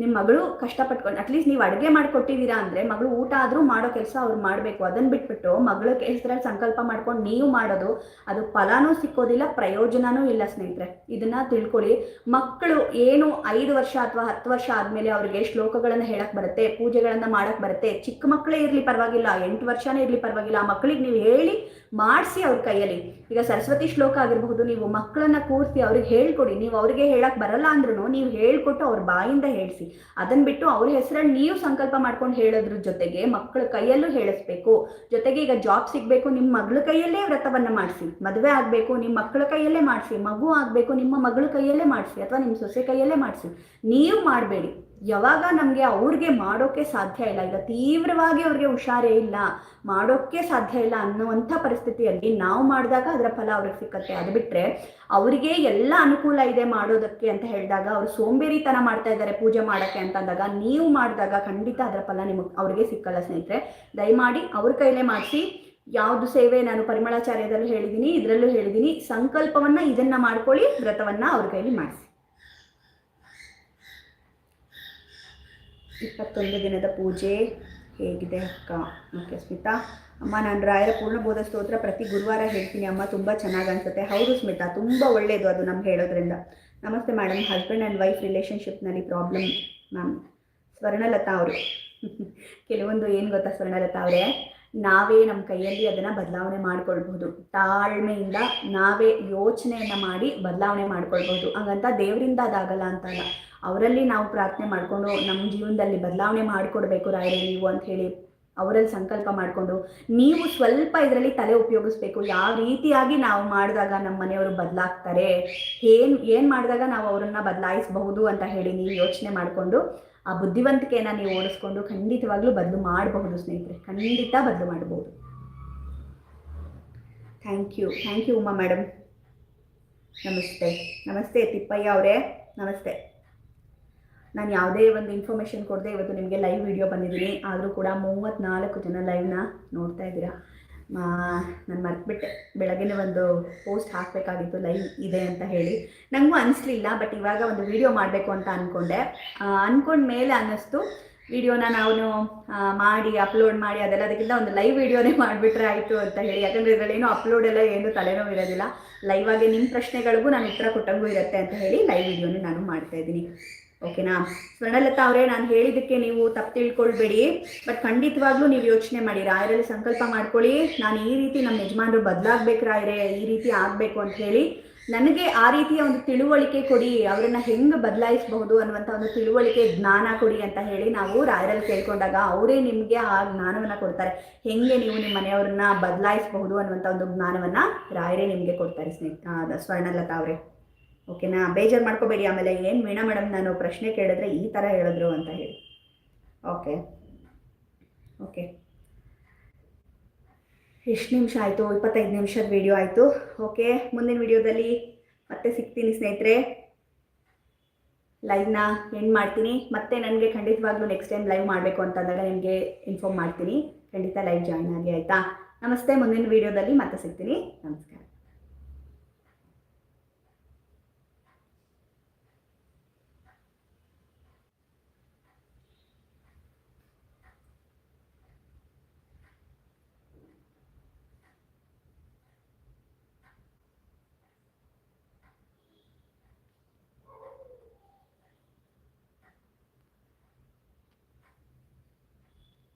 Speaker 1: ನಿಮ್ಮ ಮಗಳು ಕಷ್ಟಪಟ್ಕೊಂಡು ಅಟ್ಲೀಸ್ಟ್ ನೀವು ಅಡುಗೆ ಮಾಡಿಕೊಟ್ಟಿದ್ದೀರಾ ಅಂದರೆ ಮಗಳು ಊಟ ಆದರೂ ಮಾಡೋ ಕೆಲಸ ಅವ್ರು ಮಾಡಬೇಕು. ಅದನ್ನು ಬಿಟ್ಬಿಟ್ಟು ಮಗಳ ಕೆಲಸದಲ್ಲಿ ಸಂಕಲ್ಪ ಮಾಡ್ಕೊಂಡು ನೀವು ಮಾಡೋದು, ಅದು ಫಲಾನೂ ಸಿಕ್ಕೋದಿಲ್ಲ ಪ್ರಯೋಜನವೂ ಇಲ್ಲ ಸ್ನೇಹಿತರೆ. ಇದನ್ನು ತಿಳ್ಕೊಳ್ಳಿ. ಮಕ್ಕಳು ಏನು ಐದು ವರ್ಷ ಅಥವಾ ಹತ್ತು ವರ್ಷ ಆದಮೇಲೆ ಅವ್ರಿಗೆ ಶ್ಲೋಕಗಳನ್ನು ಹೇಳಕ್ಕೆ ಬರುತ್ತೆ, ಪೂಜೆಗಳನ್ನು ಮಾಡೋಕ್ಕೆ ಬರುತ್ತೆ, ಚಿಕ್ಕ ಮಕ್ಕಳೇ ಇರಲಿ ಪರವಾಗಿಲ್ಲ, ಎಂಟು ವರ್ಷನೇ ಇರಲಿ ಪರವಾಗಿಲ್ಲ ಮಕ್ಕಳಿಗೆ ನೀವು ಹೇಳಿ ಮಾಡಿಸಿ ಅವ್ರ ಕೈಯಲ್ಲಿ. ಈಗ ಸರಸ್ವತಿ ಶ್ಲೋಕ ಆಗಿರಬಹುದು, ನೀವು ಮಕ್ಕಳನ್ನ ಕೂರಿಸಿ ಅವ್ರಿಗೆ ಹೇಳ್ಕೊಡಿ. ನೀವು ಅವ್ರಿಗೆ ಹೇಳಕ್ಕೆ ಬರಲ್ಲ ಅಂದ್ರೂ ನೀವು ಹೇಳ್ಕೊಟ್ಟು ಅವ್ರ ಬಾಯಿಂದ ಹೇಳಿಸಿ. ಅದನ್ನ ಬಿಟ್ಟು ಅವ್ರ ಹೆಸರಲ್ಲಿ ನೀವು ಸಂಕಲ್ಪ ಮಾಡ್ಕೊಂಡು ಹೇಳೋದ್ರ ಜೊತೆಗೆ ಮಕ್ಕಳ ಕೈಯಲ್ಲೂ ಹೇಳಿಸ್ಬೇಕು. ಜೊತೆಗೆ ಈಗ ಜಾಬ್ ಸಿಗಬೇಕು ನಿಮ್ಮ ಮಗಳ ಕೈಯಲ್ಲೇ ವ್ರತವನ್ನ ಮಾಡಿಸಿ. ಮದುವೆ ಆಗಬೇಕು ನಿಮ್ಮ ಮಕ್ಕಳ ಕೈಯಲ್ಲೇ ಮಾಡಿಸಿ. ಮಗು ಆಗಬೇಕು, ನಿಮ್ಮ ಮಗಳ ಕೈಯಲ್ಲೇ ಮಾಡಿಸಿ ಅಥವಾ ನಿಮ್ಮ ಸೊಸೆ ಕೈಯಲ್ಲೇ ಮಾಡಿಸಿ. ನೀವು ಮಾಡಬೇಡಿ. ಯಾವಾಗ ನಮಗೆ ಅವ್ರಿಗೆ ಮಾಡೋಕ್ಕೆ ಸಾಧ್ಯ ಇಲ್ಲ, ಈಗ ತೀವ್ರವಾಗಿ ಅವ್ರಿಗೆ ಹುಷಾರೇ ಇಲ್ಲ ಮಾಡೋಕ್ಕೆ ಸಾಧ್ಯ ಇಲ್ಲ ಅನ್ನುವಂಥ ಪರಿಸ್ಥಿತಿಯಲ್ಲಿ ನಾವು ಮಾಡಿದಾಗ ಅದರ ಫಲ ಅವ್ರಿಗೆ ಸಿಕ್ಕತ್ತೆ. ಅದು ಬಿಟ್ಟರೆ ಅವರಿಗೆ ಎಲ್ಲ ಅನುಕೂಲ ಇದೆ ಮಾಡೋದಕ್ಕೆ ಅಂತ ಹೇಳಿದಾಗ, ಅವರು ಸೋಂಬೇರಿತನ ಮಾಡ್ತಾ ಇದ್ದಾರೆ ಪೂಜೆ ಮಾಡೋಕ್ಕೆ ಅಂತ ಅಂದಾಗ, ನೀವು ಮಾಡಿದಾಗ ಖಂಡಿತ ಅದರ ಫಲ ನಿಮಗೆ, ಅವ್ರಿಗೆ ಸಿಕ್ಕಲ್ಲ ಸ್ನೇಹಿತರೆ. ದಯಮಾಡಿ ಅವ್ರ ಕೈಲೇ ಮಾಡಿಸಿ. ಯಾವುದು ಸೇವೆ ನಾನು ಪರಿಮಳಾಚಾರ್ಯದಲ್ಲೂ ಹೇಳಿದ್ದೀನಿ, ಇದರಲ್ಲೂ ಹೇಳಿದ್ದೀನಿ. ಸಂಕಲ್ಪವನ್ನು ಇದನ್ನು ಮಾಡ್ಕೊಳ್ಳಿ, ವ್ರತವನ್ನು ಅವ್ರ ಕೈಲಿ ಮಾಡಿಸಿ. ಇಪ್ಪತ್ತೊಂದು ದಿನದ ಪೂಜೆ ಹೇಗಿದೆ ಅಕ್ಕ ಓಕೆ ಸ್ಮಿತಾ ಅಮ್ಮ, ನಾನು ರಾಯರ ಪೂರ್ಣಬೋಧ ಸ್ತೋತ್ರ ಪ್ರತಿ ಗುರುವಾರ ಹೇಳ್ತೀನಿ. ಅಮ್ಮ, ತುಂಬ ಚೆನ್ನಾಗಿ ಅನ್ಸುತ್ತೆ. ಹೌದು ಸ್ಮಿತಾ, ತುಂಬ ಒಳ್ಳೆಯದು ಅದು ನಮ್ಗೆ ಹೇಳೋದ್ರಿಂದ. ನಮಸ್ತೆ ಮೇಡಮ್ ಹಸ್ಬೆಂಡ್ ಆ್ಯಂಡ್ ವೈಫ್ ರಿಲೇಷನ್ಶಿಪ್ನಲ್ಲಿ ಪ್ರಾಬ್ಲಮ್ ಮ್ಯಾಮ್ ಸ್ವರ್ಣಲತಾ ಅವರು. ಕೆಲವೊಂದು ಏನು ಗೊತ್ತಾ ಸ್ವರ್ಣಲತಾ ಅವರೇ? ನಾವೇ ನಮ್ಮ ಕೈಯಲ್ಲಿ ಅದನ್ನು ಬದಲಾವಣೆ ಮಾಡ್ಕೊಳ್ಬಹುದು. ತಾಳ್ಮೆಯಿಂದ ನಾವೇ ಯೋಚನೆಯನ್ನು ಮಾಡಿ ಬದಲಾವಣೆ ಮಾಡ್ಕೊಳ್ಬಹುದು. ಹಂಗಂತ ದೇವರಿಂದ ಅದಾಗಲ್ಲ ಅಂತಲ್ಲ. ಅವರಲ್ಲಿ ನಾವು ಪ್ರಾರ್ಥನೆ ಮಾಡಿಕೊಂಡು ನಮ್ಮ ಜೀವನದಲ್ಲಿ ಬದಲಾವಣೆ ಮಾಡಿಕೊಡ್ಬೇಕು ರಾಯರೇ ನೀವು ಅಂತ ಹೇಳಿ ಅವರಲ್ಲಿ ಸಂಕಲ್ಪ ಮಾಡಿಕೊಂಡು ನೀವು ಸ್ವಲ್ಪ ಇದರಲ್ಲಿ ತಲೆ ಉಪಯೋಗಿಸ್ಬೇಕು. ಯಾವ ರೀತಿಯಾಗಿ ನಾವು ಮಾಡಿದಾಗ ನಮ್ಮ ಮನೆಯವರು ಬದಲಾಗ್ತಾರೆ? ಏನು ಏನು ಮಾಡಿದಾಗ ನಾವು ಅವರನ್ನು ಬದಲಾಯಿಸಬಹುದು ಅಂತ ಹೇಳಿ ನೀವು ಯೋಚನೆ ಮಾಡಿಕೊಂಡು ಆ ಬುದ್ಧಿವಂತಿಕೆಯನ್ನು ನೀವು ಓಡಿಸ್ಕೊಂಡು ಖಂಡಿತವಾಗ್ಲೂ ಬದಲು ಮಾಡಬಹುದು ಸ್ನೇಹಿತರೆ. ಖಂಡಿತ ಬದಲು ಮಾಡಬಹುದು. Thank you thank you Uma madam ನಮಸ್ತೆ. ನಮಸ್ತೆ ತಿಪ್ಪಯ್ಯ ಅವರೇ. ನಮಸ್ತೆ. ನಾನು ಯಾವುದೇ ಒಂದು ಇನ್ಫಾರ್ಮೇಷನ್ ಕೊಡದೆ ಇವತ್ತು ನಿಮಗೆ ಲೈವ್ ವಿಡಿಯೋ ಬಂದಿದ್ದೀನಿ. ಆದರೂ ಕೂಡ ಮೂವತ್ತ್ನಾಲ್ಕು ಜನ ಲೈವ್ನ ನೋಡ್ತಾ ಇದ್ದೀರಾ. ನಾನು ಮರ್ತ್ಬಿಟ್ಟೆ. ಬೆಳಗ್ಗೆ ಒಂದು ಪೋಸ್ಟ್ ಹಾಕಬೇಕಾಗಿತ್ತು, ಲೈವ್ ಇದೆ ಅಂತ ಹೇಳಿ. ನನಗೂ ಅನಿಸ್ಲಿಲ್ಲ ಬಟ್ ಇವಾಗ ಒಂದು ವಿಡಿಯೋ ಮಾಡಬೇಕು ಅಂತ ಅಂದ್ಕೊಂಡೆ ಅಂದ್ಕೊಂಡ ಮೇಲೆ ಅನ್ನಿಸ್ತು. ವಿಡಿಯೋನ ನಾನು ಮಾಡಿ ಅಪ್ಲೋಡ್ ಮಾಡಿ, ಅದೆಲ್ಲ ಅದಕ್ಕಿಂತ ಒಂದು ಲೈವ್ ವಿಡಿಯೋನೇ ಮಾಡಿಬಿಟ್ರೆ ಆಯಿತು ಅಂತ ಹೇಳಿ. ಯಾಕಂದರೆ ಇದರಲ್ಲೇನು ಅಪ್ಲೋಡ್ ಎಲ್ಲ ಏನು ತಲೆನೋವು ಇರೋದಿಲ್ಲ. ಲೈವ್ ಆಗಿ ನಿಮ್ಮ ಪ್ರಶ್ನೆಗಳಿಗೂ ನಾನು ಉತ್ತರ ಕೊಟ್ಟಂಗೂ ಇರುತ್ತೆ ಅಂತ ಹೇಳಿ ಲೈವ್ ವಿಡಿಯೋನೇ ನಾನು ಮಾಡ್ತಾ ಇದ್ದೀನಿ. ಓಕೆನಾ ಸ್ವರ್ಣಲತಾ ಅವರೇ, ನಾನು ಹೇಳಿದ್ದಕ್ಕೆ ನೀವು ತಪ್ಪು ತಿಳ್ಕೊಳ್ಬೇಡಿ. ಬಟ್ ಖಂಡಿತವಾಗ್ಲೂ ನೀವು ಯೋಚನೆ ಮಾಡಿ, ರಾಯರಲ್ಲಿ ಸಂಕಲ್ಪ ಮಾಡ್ಕೊಳ್ಳಿ. ನಾನು ಈ ರೀತಿ ನಮ್ಮ ಯಜಮಾನರು ಬದಲಾಗ್ಬೇಕು ರಾಯರೇ, ಈ ರೀತಿ ಆಗಬೇಕು ಅಂತ ಹೇಳಿ. ನನಗೆ ಆ ರೀತಿಯ ಒಂದು ತಿಳುವಳಿಕೆ ಕೊಡಿ, ಅವರನ್ನ ಹೆಂಗ್ ಬದಲಾಯಿಸಬಹುದು ಅನ್ನುವಂಥ ಒಂದು ತಿಳುವಳಿಕೆ, ಜ್ಞಾನ ಕೊಡಿ ಅಂತ ಹೇಳಿ ನಾವು ರಾಯರಲ್ಲಿ ಕೇಳ್ಕೊಂಡಾಗ ಅವರೇ ನಿಮಗೆ ಆ ಜ್ಞಾನವನ್ನ ಕೊಡ್ತಾರೆ. ಹೆಂಗೆ ನೀವು ನಿಮ್ಮ ಮನೆಯವ್ರನ್ನ ಬದಲಾಯಿಸಬಹುದು ಅನ್ನುವಂಥ ಒಂದು ಜ್ಞಾನವನ್ನ ರಾಯರೇ ನಿಮಗೆ ಕೊಡ್ತಾರೆ ಸ್ನೇಹಿತ ಸ್ವರ್ಣಲತಾ ಅವರೇ. ಓಕೆನಾ? ಬೇಜಾರು ಮಾಡ್ಕೋಬೇಡಿ. ಆಮೇಲೆ ಏನು ವೀಣಾ ಮೇಡಮ್ ನಾನು ಪ್ರಶ್ನೆ ಕೇಳಿದ್ರೆ ಈ ಥರ ಹೇಳಿದ್ರು ಅಂತ ಹೇಳಿ. ಓಕೆ. ಓಕೆ. ಎಷ್ಟು ನಿಮಿಷ ಆಯಿತು? ಇಪ್ಪತ್ತೈದು ನಿಮಿಷದ ವಿಡಿಯೋ ಆಯಿತು. ಓಕೆ. ಮುಂದಿನ ವಿಡಿಯೋದಲ್ಲಿ ಮತ್ತೆ ಸಿಗ್ತೀನಿ ಸ್ನೇಹಿತರೆ. ಲೈವ್ನ ಎಂಡ್ ಮಾಡ್ತೀನಿ. ಮತ್ತೆ ನನಗೆ ಖಂಡಿತವಾಗ್ಲೂ ನೆಕ್ಸ್ಟ್ ಟೈಮ್ ಲೈವ್ ಮಾಡಬೇಕು ಅಂತಂದಾಗ ನಿಮಗೆ ಇನ್ಫಾರ್ಮ್ ಮಾಡ್ತೀನಿ. ಖಂಡಿತ ಲೈವ್ ಜಾಯ್ನ್ ಆಗಿ ಆಯಿತಾ? ನಮಸ್ತೆ. ಮುಂದಿನ ವಿಡಿಯೋದಲ್ಲಿ ಮತ್ತೆ ಸಿಗ್ತೀನಿ. ನಮಸ್ಕಾರ.